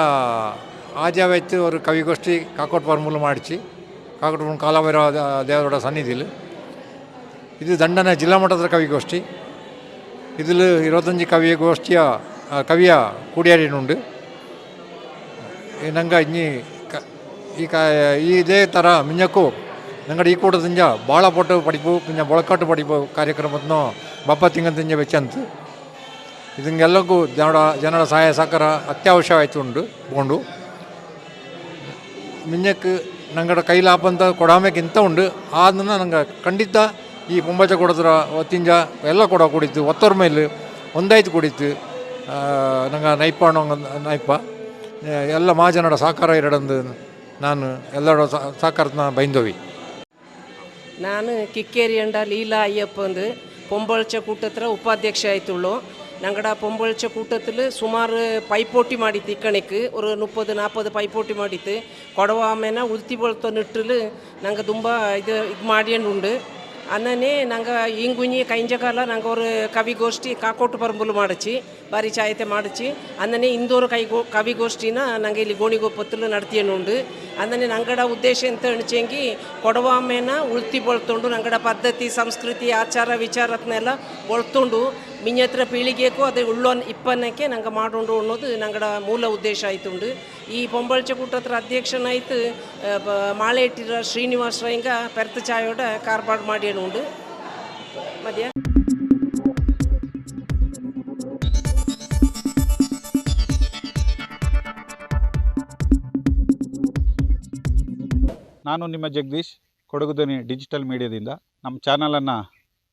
ಆಜಾವಾಯ್ತು ಅವರು ಕವಿಗೋಷ್ಠಿ ಕಾಕೋಟ್ ಪರ್ಮೂಲ ಮಾಡಿಸಿ ಕಾಕೋಟ್ ಪರ್ಮೂಲ ಕಾಲಾಭೈರವ ದೇವರೋಡ ಸನ್ನಿಧಿಲಿ ಇದು ದಂಡನ ಜಿಲ್ಲಾ ಮಟ್ಟದ கவிகோஷ்டி இதில் இருபத்தஞ்சி கவிய கோஷ்டியா கவியா கூடியாடினுண்டு ನಂಗೆ ಇನ್ನಿ ಈ ಕ ಇದೇ ಥರ ಮಿಂಜಕ್ಕೂ ನಂಗಡೆ ಈ ಕೂಟದಿಂದ ಭಾಳ ಪಟ್ಟು ಪಡಿಪು ಪಿಂಜ ಬೊಳಕಟ್ಟು ಪಡಿಪು ಕಾರ್ಯಕ್ರಮದನ್ನೂ ಬಪ್ಪ ತಿಂಗಂತಂಜೆ ಬೆಚ್ಚಂತ ಇದಂಗೆಲ್ಲಕ್ಕೂ ಜನರ ಜನರ ಸಹಾಯ ಸಹಕಾರ ಅತ್ಯವಶ್ಯವಾಯ್ತು ಉಂಡು ಬೋಂಡು ಮಿಂಜಕ್ಕೆ ನಂಗಡ ಕೈಲಾಪಂತ ಇಂಥ ಉಂಡು ಆದನ್ನ ನಂಗೆ ಖಂಡಿತ ಈ ಪೊಂಬಚ ಕೊಡದ್ರ ಒತ್ತಿಂಜ ಎಲ್ಲ ಕೊಡ ಕುಡಿತು ಒತ್ತೋರ್ ಮೇಲೆ ಒಂದಾಯ್ತು ಕುಡಿತು ನಂಗೆ ನೈಪ. ನೈಪ ಎಲ್ಲ ಮಹಾಜನರ ಸಹಕಾರ ಇರಡಂದು ನಾನು ಎಲ್ಲರ ಸಹಕಾರನ ಬೈಂದೋವಿ. ನಾನು ಕಿಕ್ಕೇರಿ ಅಂಡ ಲೀಲಾ ಅಯ್ಯಪ್ಪಂದು ಪೊಂಬೊಳ್ಚ ಕೂಟತ್ರ ಉಪಾಧ್ಯಕ್ಷ ಆಯ್ತುಳ್ಳು ഞങ്ങളുടെ പൊമ്പൊഴിച്ച കൂട്ടത്തിൽ സുമാർ പൈപ്പോട്ടി മാടിത്ത് ഇക്കണക്ക് ഒരു മുപ്പത് നാൽപ്പത് പൈപ്പോട്ടി മാടിത്ത് കൊടവാമേന ഉൽത്തി പോലത്തെ നിട്ടിൽ ഞങ്ങൾ തുമ്പ ഇത് ഇത് മാടിയുണ്ട് ಅನ್ನನೆ ನಂಗೆ ಇಂಗುನಿ ಕೈಂಜಕಾಲ ನಂಗೆ ಅವರು ಕವಿಗೋಷ್ಠಿ ಕಾಕೋಟು ಪರಂಬುಲು ಮಾಡಿಸಿ ಬಾರಿ ಚಾಯತೆ ಮಾಡಿಸಿ ಅನ್ನನೇ ಇಂದೋರು ಕೈ ಗೋ ಕವಿಗೋಷ್ಠಿನ ನಂಗೆ ಇಲ್ಲಿ ಗೋಣಿಗೋಪತ್ತಲು ಉಂಡು ಅಂದನೆ ನಂಗಡ ಉದ್ದೇಶ ಎಂತ ಅಣಿಚೆಂಗಿ ಕೊಡವಾಮೆನ ಉಳ್ತಿ ಬಳತೊಂಡು, ನಂಗಡ ಪದ್ಧತಿ, ಸಂಸ್ಕೃತಿ, ಆಚಾರ, ವಿಚಾರತ್ನೆಲ್ಲ ಬಳತೊಂಡು. ಪೀಳಿಗೆಗೂ ಅದೇ ಉಳ್ಳೋನ್ ಇಪ್ಪನ್ನಕ್ಕೆ ನಂಗೆ ಮಾಡೋಂಡು ಅನ್ನೋದು ನಂಗಡ ಮೂಲ ಉದ್ದೇಶ ಆಯ್ತುಂಡು. ಈ ಪೊಂಬಳ್ಚ ಕೂಟತ್ರ ಅಧ್ಯಕ್ಷನಾಯ್ತು ಮಾಳೆ ಇಟ್ಟಿರ ಶ್ರೀನಿವಾಸ ಹಿಂಗ ಪೆರ್ತ ಚಾಯೋಡ ಕಾರ್ಪಾಡು ಮಾಡಿ ಉಂಡು. ಮಧ್ಯ ನಾನು ನಿಮ್ಮ ಜಗದೀಶ್, ಕೊಡಗುದನಿ ಡಿಜಿಟಲ್ ಮೀಡಿಯಾದಿಂದ. ನಮ್ಮ ಚಾನಲನ್ನು